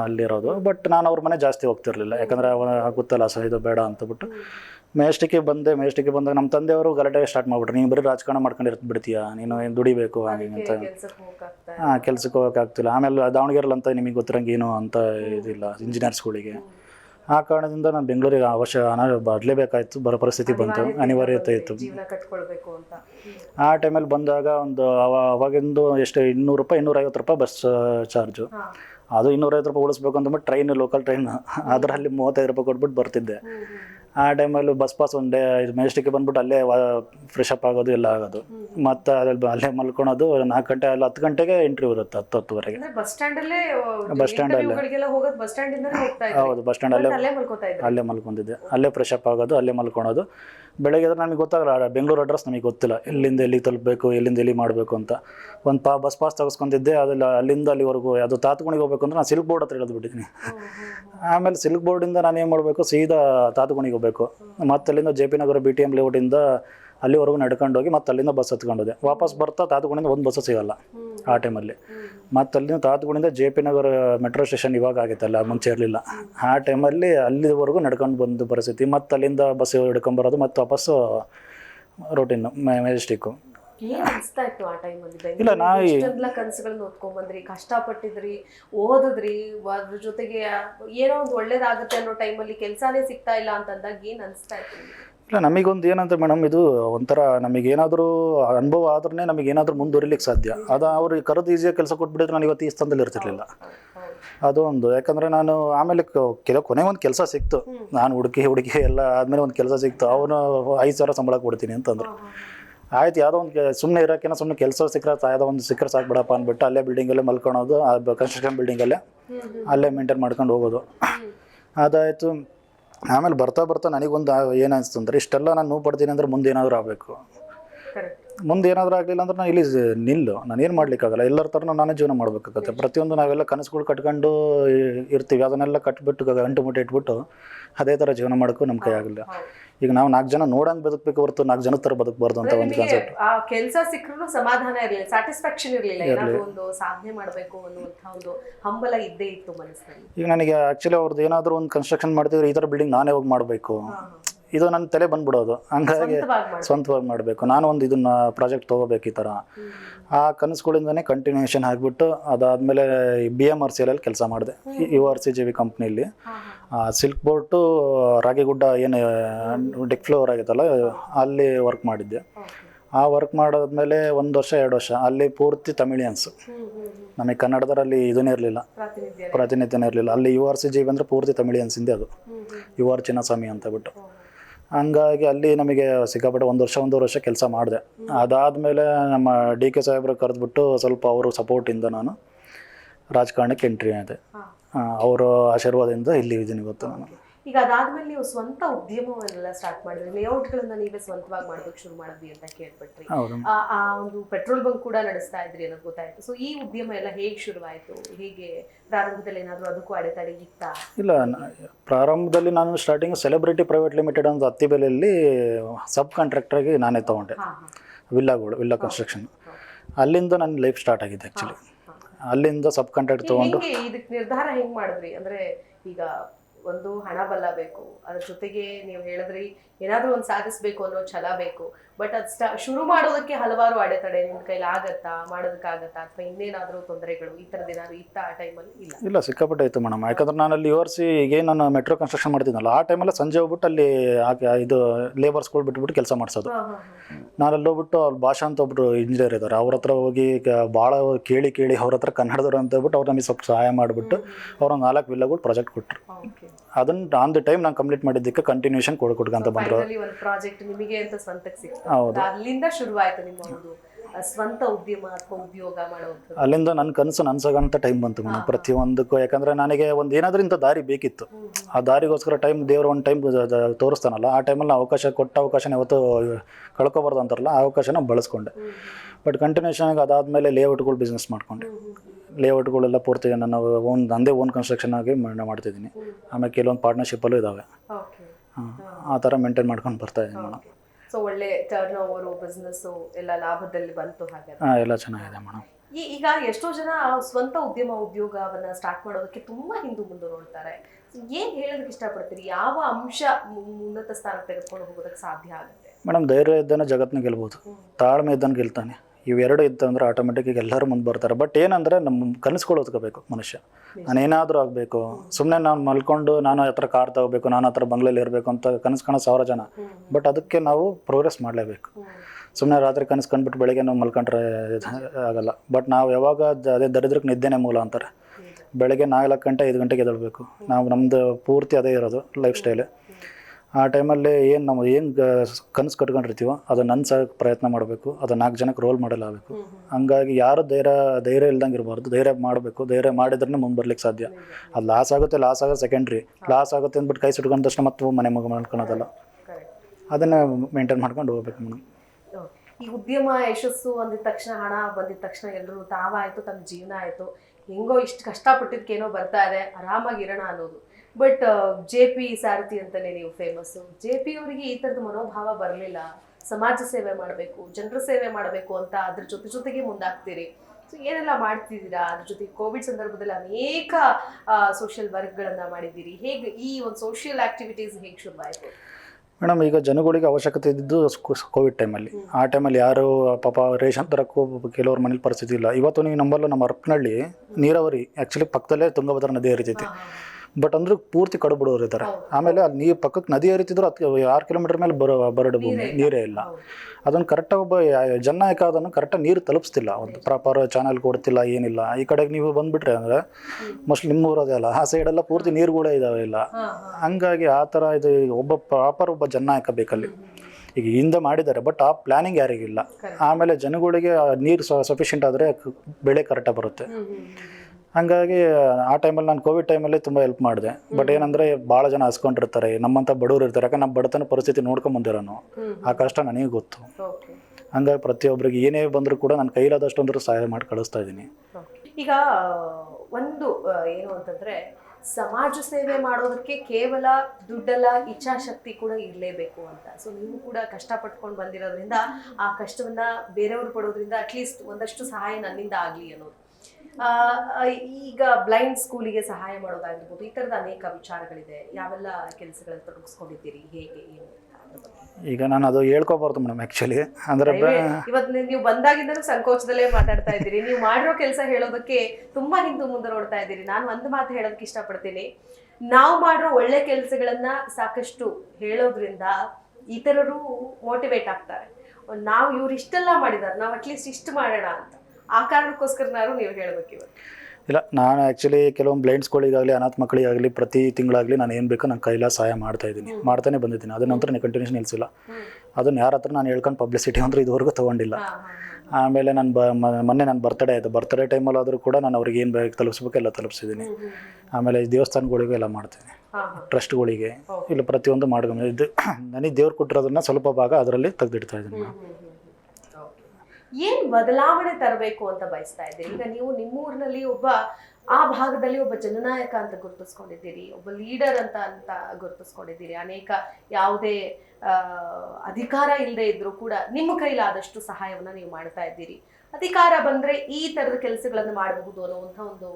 ಅಲ್ಲಿರೋದು. ಬಟ್ ನಾನು ಅವ್ರ ಮನೆ ಜಾಸ್ತಿ ಹೋಗ್ತಿರ್ಲಿಲ್ಲ. ಯಾಕಂದರೆ ಗೊತ್ತಲ್ಲ ಸರ್ ಇದು ಬೇಡ ಅಂತ ಬಿಟ್ಟು. ಮೇಷ್ಟಿಗೆ ಬಂದೆ ಮೇಷ್ಟಿಗೆ ಬಂದಾಗ ನಮ್ಮ ತಂದೆಯವರು ಗಲಾಟೆ ಸ್ಟಾರ್ಟ್ ಮಾಡ್ಬಿಟ್ರು. ನೀನು ಬರೀ ರಾಜಕಾರಣ ಮಾಡ್ಕೊಂಡಿರ್ತ ಬಿಡ್ತೀಯ? ನೀನು ಏನು ದುಡಿಬೇಕು ಹಾಗೆ ಅಂತ ಹಾಂ ಕೆಲ್ಸಕ್ಕೆ ಹೋಗೋಕ್ಕಾಗ್ತಿಲ್ಲ ಆಮೇಲೆ ದಾವಣಗೆರೆಲಿ ಅಂತ ನಿಮಗೆ ಗೊತ್ತಿರಂಗೆ ಏನು ಅಂತ ಇದಿಲ್ಲ ಇಂಜಿನಿಯರ್ಸ್ಗಳಿಗೆ. ಆ ಕಾರಣದಿಂದ ನಾನು ಬೆಂಗಳೂರಿಗೆ ಅವಶ್ಯ ಅನ ಬರಲೇಬೇಕಾಯ್ತು ಬರೋ ಪರಿಸ್ಥಿತಿ ಬಂತು ಅನಿವಾರ್ಯತೆ ಇತ್ತು ಜೀವನ ಕಟ್ಕೊಳ್ಬೇಕು ಅಂತ. ಆ ಟೈಮಲ್ಲಿ ಬಂದಾಗ ಒಂದು ಅವ ಅವಾಗಿಂದು ಎಷ್ಟು ಇನ್ನೂರು ರೂಪಾಯಿ ಇನ್ನೂರೈವತ್ತು ರೂಪಾಯಿ ಬಸ್ ಚಾರ್ಜು. ಅದು ಇನ್ನೂರೈವತ್ತು ರೂಪಾಯಿ ಉಳಿಸ್ಬೇಕು ಅಂದ್ಬಿಟ್ಟು ಟ್ರೈನ್ ಲೋಕಲ್ ಟ್ರೈನ್ ಅದರಲ್ಲಿ ಮೂವತ್ತೈದು ರೂಪಾಯಿ ಕೊಟ್ಬಿಟ್ಟು ಬರ್ತಿದ್ದೆ. ಆ ಟೈಮಲ್ಲೂ ಬಸ್ ಪಾಸ್ ಒಂದು ಡೇ ಇದು ಮೆಜೆಸ್ಟಿಕ್ಗೆ ಬಂದ್ಬಿಟ್ಟು ಅಲ್ಲೇ ಫ್ರೆಶ್ ಅಪ್ ಆಗೋದು ಎಲ್ಲ ಆಗೋದು. ಮತ್ತು ಅದ್ರಲ್ಲಿ ಅಲ್ಲೇ ಮಲ್ಕೊಳೋದು ನಾಲ್ಕು ಗಂಟೆ ಅಲ್ಲಿ ಹತ್ತು ಗಂಟೆಗೆ ಇಂಟರ್ವ್ಯೂ ಇರುತ್ತೆ ಹತ್ತು ಹತ್ತುವರೆಗೆ. ಬಸ್ ಸ್ಟ್ಯಾಂಡ್ ಅಲ್ಲೇ Bus stand ಅಲ್ಲೇ. ಗಳಿಗೆಲ್ಲ ಹೋಗೋದು ಬಸ್ ಸ್ಟ್ಯಾಂಡ್ ಇಂದಾನೆ ಹೋಗ್ತಾ ಇದ್ರಿ? ಹೌದು ಬಸ್ ಸ್ಟ್ಯಾಂಡ್ ಅಲ್ಲೇ ಅಲ್ಲೇ ಮಲ್ಕೊಂಡಿದ್ದೆ. ಅಲ್ಲೇ ಫ್ರೆಶ್ ಅಪ್ ಆಗೋದು ಅಲ್ಲೇ ಮಲ್ಕೊಳೋದು. ಬೆಳಗ್ಗೆ ಎದ್ರೆ ನಮಗೆ ಗೊತ್ತಾಗಲ್ಲ ಬೆಂಗಳೂರು ಅಡ್ರೆಸ್ ನಮಗೆ ಗೊತ್ತಿಲ್ಲ. ಎಲ್ಲಿಂದ ಎಲ್ಲಿಗೆ ತಲುಪಬೇಕು ಎಲ್ಲಿಂದ ಎಲ್ಲಿ ಮಾಡಬೇಕು ಅಂತ. ಒಂದು ಪಾ ಬಸ್ ಪಾಸ್ ತೆಗೆಸ್ಕೊಂಡಿದ್ದೆ ಅದೆಲ್ಲ ಅಲ್ಲಿಂದ ಅಲ್ಲಿವರೆಗೂ ಅದು ತಾತ್ಕೊಂಡಿಗೆ ಹೋಗ್ಬೇಕು ಅಂದ್ರೆ ನಾನು ಸಿಲ್ಕ್ ಬೋರ್ಡ್ ಹತ್ರ ಇಳಿದ್ಬಿಟ್ಟಿದ್ದೀನಿ ಆಮೇಲೆ ಸಿಲ್ಕ್ ಬೋರ್ಡಿಂದ ನಾನು ಏನು ಮಾಡಬೇಕು ಸೀದಾ ತಾತಗುಣಿಗೆ ಹೋಗಬೇಕು. ಮತ್ತೆ ಅಲ್ಲಿಂದ J P Nagar B T M ಲೇಔಟಿಂದ ಅಲ್ಲಿವರೆಗೂ ನಡ್ಕೊಂಡು ಹೋಗಿ ಮತ್ತೆ ಅಲ್ಲಿಂದ ಬಸ್ ಹತ್ಕೊಂಡೋದೆ. ವಾಪಸ್ ಬರ್ತಾ ತಾತಗುಣಿಂದ ಒಂದು ಬಸ್ಸು ಸಿಗಲ್ಲ ಆ ಟೈಮಲ್ಲಿ. ಮತ್ತು ಅಲ್ಲಿಂದ ತಾತಗುಣಿಂದ J P Nagar metro station ಇವಾಗ ಆಗೈತಲ್ಲ ಮುಂಚೆ ಇರಲಿಲ್ಲ. ಆ ಟೈಮಲ್ಲಿ ಅಲ್ಲಿವರೆಗೂ ನಡ್ಕೊಂಡು ಬಂದು ಪರಿಸ್ಥಿತಿ ಮತ್ತು ಅಲ್ಲಿಂದ ಬಸ್ ಹಿಡ್ಕೊಂಬರೋದು ಮತ್ತು ವಾಪಸ್ಸು ರೂಟೀನು ಮೆಜೆಸ್ಟಿಕ್ಕು ಅನ್ಸ್ತಾ ಇತ್ತು ಆ ಟೈಮಲ್ಲಿ? ಇಲ್ಲ, ನಾ ಇಷ್ಟೆಲ್ಲ ಕನಸುಗಳನ್ನ ಓದ್ಕೊಂಡ್ಬಂದ್ರಿ ಕಷ್ಟಪಟ್ಟಿದ್ರಿ ಓದಿದ್ರಿ ಅದ್ರ ಜೊತೆಗೆ ಏನೋ ಒಂದು ಒಳ್ಳೇದಾಗುತ್ತೆ ಅನ್ನೋ ಟೈಮಲ್ಲಿ ಕೆಲಸನೇ ಸಿಗ್ತಾ ಇಲ್ಲ ಅಂತಂದಾಗ ಏನ್ ಅನಿಸ್ತಾ ಇತ್ತು? ಇಲ್ಲ, ನಮಗೊಂದು ಏನಂತ ಮೇಡಮ್, ಇದು ಒಂಥರ ನಮಗೇನಾದರೂ ಅನುಭವ ಆದ್ರೆ ನಮಗೇನಾದರೂ ಮುಂದುವರಿಲಿಕ್ಕೆ ಸಾಧ್ಯ. ಅದು ಅವ್ರಿಗೆ ಕರೆದು ಈಸಿಯಾಗಿ ಕೆಲಸ ಕೊಟ್ಬಿಟ್ಟಿದ್ರೆ ನಾನು ಇವತ್ತು ಈ ಸ್ಥಾನದಲ್ಲಿ ಇರ್ತಿರ್ಲಿಲ್ಲ. ಒಂದು. ಯಾಕಂದರೆ ನಾನು ಆಮೇಲೆ ಕೆಲ, ಕೊನೆ ಒಂದು ಕೆಲಸ ಸಿಕ್ತು. ನಾನು ಹುಡುಕಿ ಹುಡುಕಿ ಎಲ್ಲ ಆದಮೇಲೆ ಒಂದು ಕೆಲಸ ಸಿಕ್ತು. ಅವನು ಐದು ಸಾವಿರ ಸಂಬಳ ಕೊಡ್ತೀನಿ ಅಂತಂದ್ರು. ಆಯ್ತು, ಯಾವುದೋ ಒಂದು ಸುಮ್ಮನೆ ಇರೋಕ್ಕಿಂತ ಸುಮ್ಮನೆ ಕೆಲಸ ಸಿಕ್ಕರೆ ಯಾವುದೋ ಒಂದು ಸಿಕ್ಕರೆ ಸಾಕ್ಬಿಡಪ್ಪ ಅಂದ್ಬಿಟ್ಟು ಅಲ್ಲೇ ಬಿಲ್ಡಿಂಗಲ್ಲೇ ಮಲ್ಕೊಳೋದು ಕನ್ಸ್ಟ್ರಕ್ಷನ್ ಬಿಲ್ಡಿಂಗಲ್ಲೇ ಅಲ್ಲೇ. ಮೇಂಟೈನ್ ಮಾಡ್ಕೊಂಡು ಹೋಗೋದು. ಅದಾಯಿತು. ಆಮೇಲೆ ಬರ್ತಾ ಬರ್ತಾ ನನಗೊಂದು ಏನು ಅನಿಸ್ತು ಅಂದರೆ, ಇಷ್ಟೆಲ್ಲ ನಾನು ನೋವು ಪಡ್ತೀನಿ ಅಂದ್ರೆ ಮುಂದೆ ಏನಾದರೂ ಆಗಬೇಕು ಮುಂದೆ ಏನಾದರೂ ಆಗಲಿಲ್ಲ ಅಂದ್ರೆ ನಾನು ಇಲ್ಲಿ ನಿಲ್ಲು. ನಾನು ಏನು ಮಾಡ್ಲಿಕ್ಕಾಗಲ್ಲ. ಎಲ್ಲರ ಥರ ನಾನೇ ಜೀವನ ಮಾಡಬೇಕಾಗತ್ತೆ. ಪ್ರತಿಯೊಂದು ನಾವೆಲ್ಲ ಕನಸುಗಳು ಕಟ್ಕೊಂಡು ಇರ್ತೀವಿ. ಅದನ್ನೆಲ್ಲ ಕಟ್ಬಿಟ್ಟು ಗಂಟು ಮುಟ್ಟೆ ಇಟ್ಬಿಟ್ಟು ಅದೇ ಥರ ಜೀವನ ಮಾಡೋಕ್ಕೂ ನಮ್ಮ ಕೈ ಆಗಲಿಲ್ಲ ಈಗ ನಾವು ನಾಲ್ಕು ಜನ ನೋಡಂಗೆ ಬದುಕಬೇಕು ಹೊರತು ನಾಲ್ಕು ಜನ ಥರ ಬದುಕಬಾರ್ದು ಅಂತ ಒಂದು ಕಾನ್ಸೆಪ್ಟ್ ಆ ಕೆಲಸ ಸಿಕ್ಕರೂ ಸಮಾಧಾನ ಇರಲಿಲ್ಲ. ಸ್ಯಾಟಿಸ್ಫ್ಯಾಕ್ಷನ್ ಇರಲಿಲ್ಲ. ಏನಾದ್ರು ಒಂದು ಸಾಧನೆ ಮಾಡಬೇಕು ಅನ್ನುವಂಥ ಒಂದು ಹಂಬಲ ಇದ್ದೇ ಇತ್ತು ಮನಸ್ಸಿನಲ್ಲಿ ಈಗ ನನಗೆ ಆ್ಯಕ್ಚುಲಿ ಅವ್ರದ್ದು ಏನಾದರೂ ಒಂದು ಕನ್ಸ್ಟ್ರಕ್ಷನ್ ಮಾಡ್ತಿದ್ರೆ ಈ ಥರ ಬಿಲ್ಡಿಂಗ್ ನಾನೇ ಹೋಗಿ ಮಾಡಬೇಕು. ಇದು ನನ್ನ ತಲೆ ಬಂದ್ಬಿಡೋದು. ಹಂಗಾಗಿ ಸ್ವಂತವಾಗಿ ಮಾಡಬೇಕು. ನಾನು ಒಂದು ಇದನ್ನ ಪ್ರಾಜೆಕ್ಟ್ ತೊಗೋಬೇಕು ಈ ಥರ ಆ ಕನಸುಗಳಿಂದನೇ ಕಂಟಿನ್ಯೂಷನ್ ಆಗಿಬಿಟ್ಟು ಅದಾದಮೇಲೆ B M R C L ಕೆಲಸ ಮಾಡಿದೆ. U R C G V ಕಂಪ್ನಿಲಿ silk board Ragigudda ಏನು ಡೆಕ್ ಫ್ಲೋರ್ ಆಗಿತ್ತಲ್ಲ ಅಲ್ಲಿ ವರ್ಕ್ ಮಾಡಿದ್ದೆ. ಆ ವರ್ಕ್ ಮಾಡಾದ್ಮೇಲೆ ಒಂದು ವರ್ಷ ಎರಡು ವರ್ಷ ಅಲ್ಲಿ ಪೂರ್ತಿ ತಮಿಳಿಯನ್ಸ್. ನಮಗೆ ಕನ್ನಡದರಲ್ಲಿ ಇದನ್ನೇ ಇರಲಿಲ್ಲ. ಪ್ರಾತಿನಿಧ್ಯ ಪ್ರಾತಿನಿಧ್ಯನೇ ಇರಲಿಲ್ಲ. ಅಲ್ಲಿ ಯು ಆರ್ ಸಿ ಜಿ ಬಂದರೆ ಪೂರ್ತಿ ತಮಿಳಿಯನ್ಸಿಂದೆ ಅದು. ಯು ಆರ್ ಚಿನ್ನಸ್ವಾಮಿ ಅಂತ ಬಿಟ್ಟು ಹಂಗಾಗಿ ಅಲ್ಲಿ ನಮಗೆ ಸಿಕ್ಕಾಪಟ್ಟೆ ಒಂದು ವರ್ಷ ಒಂದೂವರೆ ವರ್ಷ ಕೆಲಸ ಮಾಡಿದೆ. ಅದಾದಮೇಲೆ ನಮ್ಮ ಡಿ ಕೆ ಸಾಹೇಬ್ರು ಕರೆದ್ಬಿಟ್ಟು ಸ್ವಲ್ಪ ಅವರು ಸಪೋರ್ಟಿಂದ ನಾನು ರಾಜಕಾರಣಕ್ಕೆ ಎಂಟ್ರಿ ಆದೆ. ಅವರ ಆಶೀರ್ವಾದದಿಂದ ಇಲ್ಲಿ ಇದ್ದೀನಿ ಇವತ್ತು ನಾನು. ಈಗ ಅದಾದ್ಮೇಲೆ ನೀವು ಸ್ವಂತ ಉದ್ಯಮವನ್ನೆಲ್ಲ ಸ್ಟಾರ್ಟ್ ಮಾಡಿದ್ರಿ. ಲೇಔಟ್ಗಳನ್ನ ನೀವೇ ಸ್ವಂತವಾಗಿ ಮಾಡೋದಕ್ಕೆ ಶುರು ಮಾಡಿದ್ವಿ ಅಂತ ಕೇಳ್ಬಿಟ್ರಿ ಆ ಒಂದು ಪೆಟ್ರೋಲ್ ಬಂಕ್ ಕೂಡ ನಡೆಸ್ತಾ ಇದ್ರಿ ಅನ್ನೋದು ಗೊತ್ತಾಯ್ತು. ಸೊ ಈ ಉದ್ಯಮ ಎಲ್ಲ ಹೇಗೆ ಶುರುವಾಯ್ತು? ಹೇಗೆ ಪ್ರಾರಂಭದಲ್ಲಿ ಏನಾದ್ರು ಅದಕ್ಕೂ ಅಡೆತಡೆ ಇತ್ತಾ? ಇಲ್ಲ ಪ್ರಾರಂಭದಲ್ಲಿ ನಾನು ಸ್ಟಾರ್ಟಿಂಗ್ ಸೆಲೆಬ್ರಿಟಿ ಪ್ರೈವೇಟ್ ಲಿಮಿಟೆಡ್ ಅಂತ ಹತ್ತಿಬೆಲೆಯಲ್ಲಿ ಸಬ್ ಕಾಂಟ್ರಾಕ್ಟರ್ಗೆ ನಾನೇ ತಗೊಂಡೆ. ವಿಲ್ಲಾಗಳು ವಿಲ್ಲಾ ಕನ್ಸ್ಟ್ರಕ್ಷನ್ ಅಲ್ಲಿಂದ ನನ್ನ ಲೈಫ್ ಸ್ಟಾರ್ಟ್ ಆಗಿದೆ ಆಕ್ಚುಲಿ ಅಲ್ಲಿಂದ ಸಬ್ ಕಾಂಟ್ರಾಕ್ಟ್ ತಗೊಂಡು ಇದಕ್ಕೆ ನಿರ್ಧಾರ ಹೆಂಗ್ ಮಾಡಿದ್ರಿ? ಅಂದ್ರೆ ಈಗ ಒಂದು ಹಣ ಬಲ ಬೇಕು. ಅದ್ರ ಜೊತೆಗೆ ನೀವು ಹೇಳಿದ್ರಿ ಏನಾದ್ರೂ ಒಂದು ಸಾಧಿಸ್ಬೇಕು ಅನ್ನೋ ಛಲ ಬೇಕು. ಬಟ್ ಅದ್ ಸ್ಟಾ ಶುರು ಮಾಡೋದಕ್ಕೆ ಹಲವಾರು ಅಡೆತಡೆ ನಿಮ್ಮ ಕೈಲಿ ಆಗತ್ತಾ? ಮಾಡೋದಕ್ಕಾಗತ್ತಾ? ಅಥವಾ ಇನ್ನೇನಾದರೂ ತೊಂದರೆಗಳು ಈ ಥರದ್ದು ಏನಾದ್ರು ಇತ್ತ ಆ ಟೈಮಲ್ಲಿ ಇಲ್ಲ. ಇಲ್ಲ ಸಿಕ್ಕಾಪಟ್ಟೆ ಇತ್ತು ಮೇಡಮ್. ಯಾಕಂದ್ರೆ ನಾನು ಅಲ್ಲಿ ಯುವರ್ಸಿ ಈಗ ನಾನು ಮೆಟ್ರೋ ಕನ್ಸ್ಟ್ರಕ್ಷನ್ ಮಾಡ್ತಿದ್ನಲ್ಲ ಆ ಟೈಮಲ್ಲಿ ಸಂಜೆ ಹೋಗ್ಬಿಟ್ಟು ಅಲ್ಲಿ ಆ- ಇದು ಲೇಬರ್ಸ್ಗಳು ಬಿಟ್ಬಿಟ್ಟು ಕೆಲಸ ಮಾಡಿಸೋದು. ನಾನು ಅಲ್ಲಿ ಹೋಗ್ಬಿಟ್ಟು ಅಲ್ಲಿ ಭಾಷಾ ಅಂತ ಒಬ್ರು ಇಂಜಿನಿಯರ್ ಇದ್ದಾರೆ ಅವ್ರ ಹತ್ರ ಹೋಗಿ ಭಾಳ ಕೇಳಿ ಕೇಳಿ ಅವ್ರ ಹತ್ರ ಕನ್ನಡದವ್ರು ಅಂತ ಹೇಳ್ಬಿಟ್ಟು ಅವ್ರು ನಮಗೆ ಸ್ವಲ್ಪ ಸಹಾಯ ಮಾಡಿಬಿಟ್ಟು ಅವ್ರ ನಾಲ್ಕು ವಿಲ್ಲಗಳು ಪ್ರಾಜೆಕ್ಟ್ ಕೊಟ್ಟರು. ಅದನ್ನು ಆನ್ ದಿ ಟೈಮ್ ನಾನು ಕಂಪ್ಲೀಟ್ ಮಾಡಿದ್ದಕ್ಕೆ ಕಂಟಿನ್ಯೂಷನ್ ಕೊಡ್ ಅಂತ ಬಂದರು. ಅಲ್ಲಿ ಒಂದು ಪ್ರಾಜೆಕ್ಟ್ ನಿಮಗೆ ಅಂತ ಸ್ವಂತಕ್ಕೆ ಸಿಕ್ತು. ಹೌದು. ಅಲ್ಲಿಂದ ಶುರುವಾಯಿತು ನಿಮ್ಮ ಒಂದು ಸ್ವಂತ ಉದ್ಯಮ ಅಥವಾ ಉದ್ಯೋಗ ಮಾಡೋದು ಅಲ್ಲಿಂದ ನನ್ನ ಕನಸು ನನ್ಸಾಗಂತ ಟೈಮ್ ಬಂತು ಮೇಡಮ್ ಪ್ರತಿಯೊಂದಕ್ಕೂ. ಯಾಕಂದ್ರೆ ನನಗೆ ಒಂದು ಏನಾದರೂ ಇಂಥ ದಾರಿ ಬೇಕಿತ್ತು. ಆ ದಾರಿಗೋಸ್ಕರ ಟೈಮ್ ದೇವ್ರು ಒಂದು ಟೈಮ್ ತೋರಿಸ್ತಾನಲ್ಲ ಆ ಟೈಮಲ್ಲಿ ಅವಕಾಶ ಕೊಟ್ಟ ಅವಕಾಶನ ಯಾವತ್ತು ಕಳ್ಕೊಬಾರ್ದು ಅಂತಾರಲ್ಲ ಆ ಅವಕಾಶನ ಬಳಸ್ಕೊಂಡೆ. ಬಟ್ ಕಂಟಿನ್ಯೂಷನ್ ಆಗಿ ಅದಾದಮೇಲೆ ಲೇಔಟ್ಗಳು ಬಿಸ್ನೆಸ್ ಮಾಡ್ಕೊಂಡೆ. ಲೇಔಟ್ಗಳೆಲ್ಲ ಪೂರ್ತಿ ನನ್ನ ಓನ್ ನಂದೇ ಓನ್ ಕನ್ಸ್ಟ್ರಕ್ಷನ್ ಆಗಿ ಮಾಡ್- ಮಾಡ್ತಿದ್ದೀನಿ. ಆಮೇಲೆ ಕೆಲವೊಂದು ಪಾರ್ಟ್ನರ್ಶಿಪ್ಪಲ್ಲೂ ಇದ್ದಾವೆ ಹಾಂ ಆ ಥರ ಮೇಂಟೈನ್ ಮಾಡ್ಕೊಂಡು ಬರ್ತಾ ಇದ್ದೀನಿ ಮೇಡಮ್. ಸೊ ಒಳ್ಳೆ ಟರ್ನ್ ಓವರು ಬಿಸ್ನೆಸ್ ಎಲ್ಲ ಲಾಭದಲ್ಲಿ ಬಂತು ಹಾಗಾದ್ರೆ. ಹಾಂ ಎಲ್ಲ ಚೆನ್ನಾಗಿದೆ ಮೇಡಮ್. ಈಗ ಎಷ್ಟೋ ಜನ ಸ್ವಂತ ಉದ್ಯಮ ಉದ್ಯೋಗವನ್ನ ಸ್ಟಾರ್ಟ್ ಮಾಡೋದಕ್ಕೆ ತುಂಬಾ ಹಿಂದೂ ಮುಂದೆ ನೋಡ್ತಾರೆ. ಏನು ಹೇಳೋದಕ್ಕೆ ಇಷ್ಟಪಡ್ತೀರಿ? ಯಾವ ಅಂಶ ಉನ್ನತ ಸ್ಥಾನ ತೆಗೆದುಕೊಂಡು ಹೋಗೋದಕ್ಕೆ ಸಾಧ್ಯ ಆಗುತ್ತೆ? ಮೇಡಮ್ ಧೈರ್ಯ ಇದ್ದಾನೆ ಜಗತ್ತನ್ನ ಗೆಲ್ಬೋದು. ತಾಳ್ಮೆ ಇದ್ದಾನೆ ಗೆಲ್ತಾನೆ. ಇವೆರಡು ಇತ್ತು ಅಂದ್ರೆ ಆಟೋಮೆಟಿಕ್ಕಾಗಿ ಎಲ್ಲರೂ ಮುಂದೆ ಬರ್ತಾರೆ. ಬಟ್ ಏನಂದರೆ ನಮ್ಮ ಕನಸುಗಳು ಓದ್ಕೋಬೇಕು ಮನುಷ್ಯ. ನಾನು ಏನಾದರೂ ಆಗಬೇಕು. ಸುಮ್ಮನೆ ನಾನು ಮಲ್ಕೊಂಡು ನಾನು ಹತ್ರ ಕಾರ್ ತಗೋಬೇಕು ನಾನು ಹತ್ರ ಬಂಗ್ಲೆಯಲ್ಲಿ ಇರಬೇಕು ಅಂತ ಕನಸು ಕಾಣೋ ಸಾವಿರ ಜನ. ಬಟ್ ಅದಕ್ಕೆ ನಾವು ಪ್ರೋಗ್ರೆಸ್ ಮಾಡಲೇಬೇಕು. ಸುಮ್ಮನೆ ರಾತ್ರಿ ಕನಸು ಕಂಡ್ಬಿಟ್ಟು ಬೆಳಗ್ಗೆ ನಾವು ಮಲ್ಕೊಂಡ್ರೆ ಇದು <laughs> ಆಗಲ್ಲ. ಬಟ್ ನಾವು ಯಾವಾಗ ಅದೇ ದರಿದ್ರಕ್ಕೆ ನಿದ್ದೆನೇ ಮೂಲ ಅಂತಾರೆ. ಬೆಳಗ್ಗೆ ನಾಲ್ಕು ಗಂಟೆ ಐದು ಗಂಟೆಗೆ ಎದ್ದೇಳಬೇಕು. ನಾವು ನಮ್ಮದು ಪೂರ್ತಿ ಅದೇ ಇರೋದು ಲೈಫ್ ಸ್ಟೈಲು ಆ ಟೈಮಲ್ಲಿ ಏನು ನಾವು ಏನು ಕನಸು ಕಟ್ಕೊಂಡಿರ್ತೀವೋ ಅದು ನನ್ನ ಸಹ ಪ್ರಯತ್ನ ಮಾಡಬೇಕು ಅದು ನಾಲ್ಕು ಜನಕ್ಕೆ ರೋಲ್ ಮಾಡಲ್ ಆಗಬೇಕು. ಹಂಗಾಗಿ ಯಾರು ಧೈರ್ಯ ಧೈರ್ಯ ಇಲ್ದಂಗೆ ಇರಬಾರ್ದು ಧೈರ್ಯ ಮಾಡಬೇಕು ಧೈರ್ಯ ಮಾಡಿದ್ರೆ ಮುಂದೆ ಬರ್ಲಿಕ್ಕೆ ಸಾಧ್ಯ. ಅದು ಲಾಸ್ ಆಗುತ್ತೆ ಲಾಸ್ ಆಗೋದು ಸೆಕೆಂಡ್ರಿ ಲಾಸ್ ಆಗುತ್ತೆ ಅಂದ್ಬಿಟ್ಟು ಕೈ ಸುಟ್ಕೊಂಡ ತಕ್ಷಣ ಮತ್ತೆ ಮನೆ ಮಗ ಮಾಡ್ಕೊಳೋದಲ್ಲ. ಅದನ್ನು ಮೇಂಟೈನ್ ಮಾಡ್ಕೊಂಡು ಹೋಗ್ಬೇಕು ಮೇಡಮ್ ಈ ಉದ್ಯಮ ಯಶಸ್ಸು ಅಂದಿದ ತಕ್ಷಣ ಹಣ ಬಂದಿದ ತಕ್ಷಣ ಎಲ್ಲರೂ ತಾವಾಯ್ತು ತಮ್ಮ ಜೀವನ ಆಯಿತು. ಹೆಂಗೋ ಇಷ್ಟು ಕಷ್ಟಪಟ್ಟಿದ್ಕೇನೋ ಬರ್ತಾ ಇದೆ ಆರಾಮಾಗಿರೋಣ ಅನ್ನೋದು. ಬಟ್ ಜೆ ಪಿ ಸಾರಥಿ ಅಂತಾನೆ ನೀವು ಫೇಮಸ್ಸು ಜೆ ಪಿ ಅವರಿಗೆ ಈ ಥರದ ಮನೋಭಾವ ಬರಲಿಲ್ಲ. ಸಮಾಜ ಸೇವೆ ಮಾಡಬೇಕು ಜನರ ಸೇವೆ ಮಾಡಬೇಕು ಅಂತ ಅದ್ರ ಜೊತೆ ಜೊತೆಗೆ ಮುಂದಾಗ್ತೀರಿ. ಸೊ ಏನೆಲ್ಲ ಮಾಡ್ತಿದ್ದೀರಾ? ಅದ್ರ ಜೊತೆ ಕೋವಿಡ್ ಸಂದರ್ಭದಲ್ಲಿ ಅನೇಕ ಸೋಷಿಯಲ್ ವರ್ಕ್ಗಳನ್ನ ಮಾಡಿದ್ದೀರಿ. ಹೇಗೆ ಈ ಒಂದು ಸೋಷಿಯಲ್ ಆಕ್ಟಿವಿಟೀಸ್ ಹೇಗೆ ಶುರುವಾಯಿತು ಮೇಡಮ್ ಈಗ ಜನಗಳಿಗೆ ಅವಶ್ಯಕತೆ ಇದ್ದಿದ್ದು ಕೋವಿಡ್ ಟೈಮಲ್ಲಿ ಆ ಟೈಮಲ್ಲಿ ಯಾರು ಪಾಪ ರೇಷನ್ ತರಕ್ಕೂ ಕೆಲವ್ರ ಮನೇಲಿ ಪರಿಸ್ಥಿತಿ ಇಲ್ಲ. ಇವತ್ತು ನೀವು ನಂಬಲ್ಲ ನಮ್ಮ ಅರ್ಪನಹಳ್ಳಿ ನೀರಾವರಿ ಆ್ಯಕ್ಚುಲಿ ಪಕ್ಕದಲ್ಲೇ ತುಂಗಭದ್ರಾ ನದಿ ಹರಿತೈತಿ. ಬಟ್ ಅಂದ್ರೆ ಪೂರ್ತಿ ಕಡು ಬಿಡೋರು ಇದ್ದಾರೆ ಆಮೇಲೆ ಅಲ್ಲಿ ನೀರು ಪಕ್ಕಕ್ಕೆ ನದಿ ಹರಿತಿದ್ರು ಅದು ಆರು ಕಿಲೋಮೀಟರ್ ಮೇಲೆ ಬರ ಬರಡು ಭೂಮಿ ನೀರೇ ಇಲ್ಲ. ಅದನ್ನು ಕರೆಕ್ಟಾಗಿ ಒಬ್ಬ ಜನನಾಯಕ ಅದನ್ನು ಕರೆಕ್ಟಾಗಿ ನೀರು ತಲುಪಿಸ್ತಿಲ್ಲ. ಒಂದು ಪ್ರಾಪರ್ ಚಾನಲ್ ಕೊಡ್ತಿಲ್ಲ ಏನಿಲ್ಲ. ಈ ಕಡೆಗೆ ನೀವು ಬಂದ್ಬಿಟ್ರೆ ಅಂದರೆ ಮೋಸ್ಟ್ಲಿ ನಿಮ್ಮ ಊರದೇ ಅಲ್ಲ. ಆ ಸೈಡೆಲ್ಲ ಪೂರ್ತಿ ನೀರುಗಳೇ ಇದಾವೆ ಇಲ್ಲ. ಹಂಗಾಗಿ ಆ ಥರ ಇದು ಒಬ್ಬ ಪ್ರಾಪರ್ ಒಬ್ಬ ಜನನಾಯಕ ಬೇಕಲ್ಲಿ. ಈಗ ಹಿಂದೆ ಮಾಡಿದ್ದಾರೆ ಬಟ್ ಆ ಪ್ಲಾನಿಂಗ್ ಯಾರಿಗಿಲ್ಲ. ಆಮೇಲೆ ಜನಗಳಿಗೆ ನೀರು ಸಫಿಷಿಯೆಂಟ್ ಆದರೆ ಬೆಳೆ ಕರೆಕ್ಟಾಗಿ ಬರುತ್ತೆ. ಹಂಗಾಗಿ ಆ ಟೈಮಲ್ಲಿ ನಾನು ಕೋವಿಡ್ ಟೈಮಲ್ಲಿ ತುಂಬ ಹೆಲ್ಪ್ ಮಾಡಿದೆ. ಬಟ್ ಏನಂದರೆ ಭಾಳ ಜನ ಹಸ್ಕೊಂಡಿರ್ತಾರೆ. ನಮ್ಮಂಥ ಬಡವರು ಇರ್ತಾರೆ. ಯಾಕಂದ್ರೆ ನಮ್ಮ ಬಡತನ ಪರಿಸ್ಥಿತಿ ನೋಡ್ಕೊಂಡು ಬಂದಿರೋನು ಆ ಕಷ್ಟ ನನಗೆ ಗೊತ್ತು. ಹಂಗಾಗಿ ಪ್ರತಿಯೊಬ್ಬರಿಗೆ ಏನೇ ಬಂದರೂ ಕೂಡ ನಾನು ಕೈಲಾದಷ್ಟು ಅಂದ್ರೆ ಸಹಾಯ ಮಾಡಿ ಕಳಿಸ್ತಾ ಇದ್ದೀನಿ. ಈಗ ಒಂದು ಏನು ಅಂತಂದ್ರೆ ಸಮಾಜ ಸೇವೆ ಮಾಡೋದಕ್ಕೆ ಕೇವಲ ದುಡ್ಡಲ್ಲ ಇಚ್ಛಾಶಕ್ತಿ ಕೂಡ ಇರಲೇಬೇಕು ಅಂತ. ಸೊ ನೀವು ಕೂಡ ಕಷ್ಟಪಟ್ಕೊಂಡು ಬಂದಿರೋದ್ರಿಂದ ಆ ಕಷ್ಟವನ್ನ ಬೇರೆಯವರು ಪಡೋದ್ರಿಂದ ಅಟ್ಲೀಸ್ಟ್ ಒಂದಷ್ಟು ಸಹಾಯ ನನ್ನಿಂದ ಆಗಲಿ ಅನ್ನೋದು. ಈಗ ಬ್ಲೈಂಡ್ ಸ್ಕೂಲಿಗೆ ಸಹಾಯ ಮಾಡೋದಾಗಿರ್ಬೋದು ಈ ಥರದ ಅನೇಕ ವಿಚಾರಗಳಿದೆ. ಯಾವೆಲ್ಲ ಕೆಲಸಗಳಲ್ಲಿ ತೊಡಗಿಸ್ಕೊಂಡಿದ್ದೀರಿ? ಹೇಗೆ ಏನು. ಈಗ ನಾನು ಅದು ಹೇಳ್ಕೊಬಾರ್ದು ಮೇಡಮ್ ಆ್ಯಕ್ಚುಲಿ ಅಂದರೆ ಇವತ್ತು ನೀವ್- ಬಂದಾಗಿಂದಲೂ ಸಂಕೋಚದಲ್ಲೇ ಮಾತಾಡ್ತಾ ಇದ್ದೀರಿ. ನೀವು ಮಾಡಿರೋ ಕೆಲಸ ಹೇಳೋದಕ್ಕೆ ತುಂಬಾ ಹಿಂದೆ ಮುಂದೆ ನೋಡ್ತಾ ಇದ್ದೀರಿ. ನಾನು ಒಂದು ಮಾತು ಹೇಳೋದಕ್ಕೆ ಇಷ್ಟಪಡ್ತೀನಿ. ನಾವು ಮಾಡಿರೋ ಒಳ್ಳೆ ಕೆಲಸಗಳನ್ನ ಸಾಕಷ್ಟು ಹೇಳೋದ್ರಿಂದ ಇತರರು ಮೋಟಿವೇಟ್ ಆಗ್ತಾರೆ. ನಾವು ಇವ್ರು ಇಷ್ಟೆಲ್ಲ ಮಾಡಿದಾರೆ. ನಾವು ಅಟ್ಲೀಸ್ಟ್ ಇಷ್ಟು ಮಾಡೋಣ ಅಂತ. ಆ ನೀವು ಹೇಳಬೇಕು ಇವತ್ತು ಇಲ್ಲ ನಾನು ಆ್ಯಕ್ಚುಲಿ ಕೆಲವೊಂದು ಬ್ಲೈಂಡ್ಸ್ಗಳಿಗಾಗಲಿ ಅನಾಥ ಮಕ್ಕಳಿಗಾಗಲಿ ಪ್ರತಿ ತಿಂಗಳಾಗಲಿ ನಾನು ಏನು ಬೇಕೋ ನನ್ನ ಕೈಲ ಸಹಾಯ ಮಾಡ್ತಾ ಇದ್ದೀನಿ. ಮಾಡ್ತಾನೆ ಬಂದಿದ್ದೀನಿ. ಅದನ್ನ ನಂತರ ಕಂಟಿನ್ಯೂಸ್ ನಿಲ್ಲಿಸಿಲ್ಲ ಅದನ್ನ ಯಾರ ಹತ್ರ ನಾನು ಹೇಳ್ಕೊಂಡು ಪಬ್ಲಿಸಿಟಿ ಅಂದ್ರೆ ಇದುವರೆಗೂ ತೊಗೊಂಡಿಲ್ಲ. ಆಮೇಲೆ ನಾನು ಬ ಮೊನ್ನೆ ನನ್ನ ಬರ್ತಡೇ ಆಯಿತು. ಬರ್ತಡೇ ಟೈಮಲ್ಲಾದರೂ ಕೂಡ ನಾನು ಅವ್ರಿಗೆ ಏನು ಬೇಕು ತಲುಪಿಸ್ಬೇಕು ಎಲ್ಲ ತಲುಪಿಸಿದ್ದೀನಿ. ಆಮೇಲೆ ದೇವಸ್ಥಾನಗಳಿಗೂ ಎಲ್ಲ ಮಾಡ್ತೀನಿ. ಟ್ರಸ್ಟ್ಗಳಿಗೆ ಇಲ್ಲ ಪ್ರತಿಯೊಂದು ಮಾಡ್ಕೊಂಡು. ಇದು <coughs> ನನಗೆ ದೇವ್ರು ಕೊಟ್ಟಿರೋದನ್ನ ಸ್ವಲ್ಪ ಭಾಗ ಅದರಲ್ಲಿ ತೆಗೆದಿಡ್ತಾ ಇದ್ದೀನಿ ನಾನು. ಏನ್ ಬದಲಾವಣೆ ತರಬೇಕು ಅಂತ ಬಯಸ್ತಾ ಇದ್ದೀರಿ? ಈಗ ನೀವು ನಿಮ್ಮೂರಿನಲ್ಲಿ ಒಬ್ಬ, ಆ ಭಾಗದಲ್ಲಿ ಒಬ್ಬ ಜನನಾಯಕ ಅಂತ ಗುರುತಿಸ್ಕೊಂಡಿದ್ದೀರಿ, ಒಬ್ಬ ಲೀಡರ್ ಅಂತ ಅಂತ ಗುರುತಿಸ್ಕೊಂಡಿದ್ದೀರಿ. ಅನೇಕ ಯಾವುದೇ ಅಧಿಕಾರ ಇಲ್ಲದೆ ಇದ್ದರೂ ಕೂಡ ನಿಮ್ಮ ಕೈಲಾದಷ್ಟು ಸಹಾಯವನ್ನು ನೀವು ಮಾಡ್ತಾ ಇದ್ದೀರಿ. ಅಧಿಕಾರ ಬಂದ್ರೆ ಈ ತರದ ಕೆಲಸಗಳನ್ನು ಮಾಡಬಹುದು ಅನ್ನುವಂಥ ಒಂದು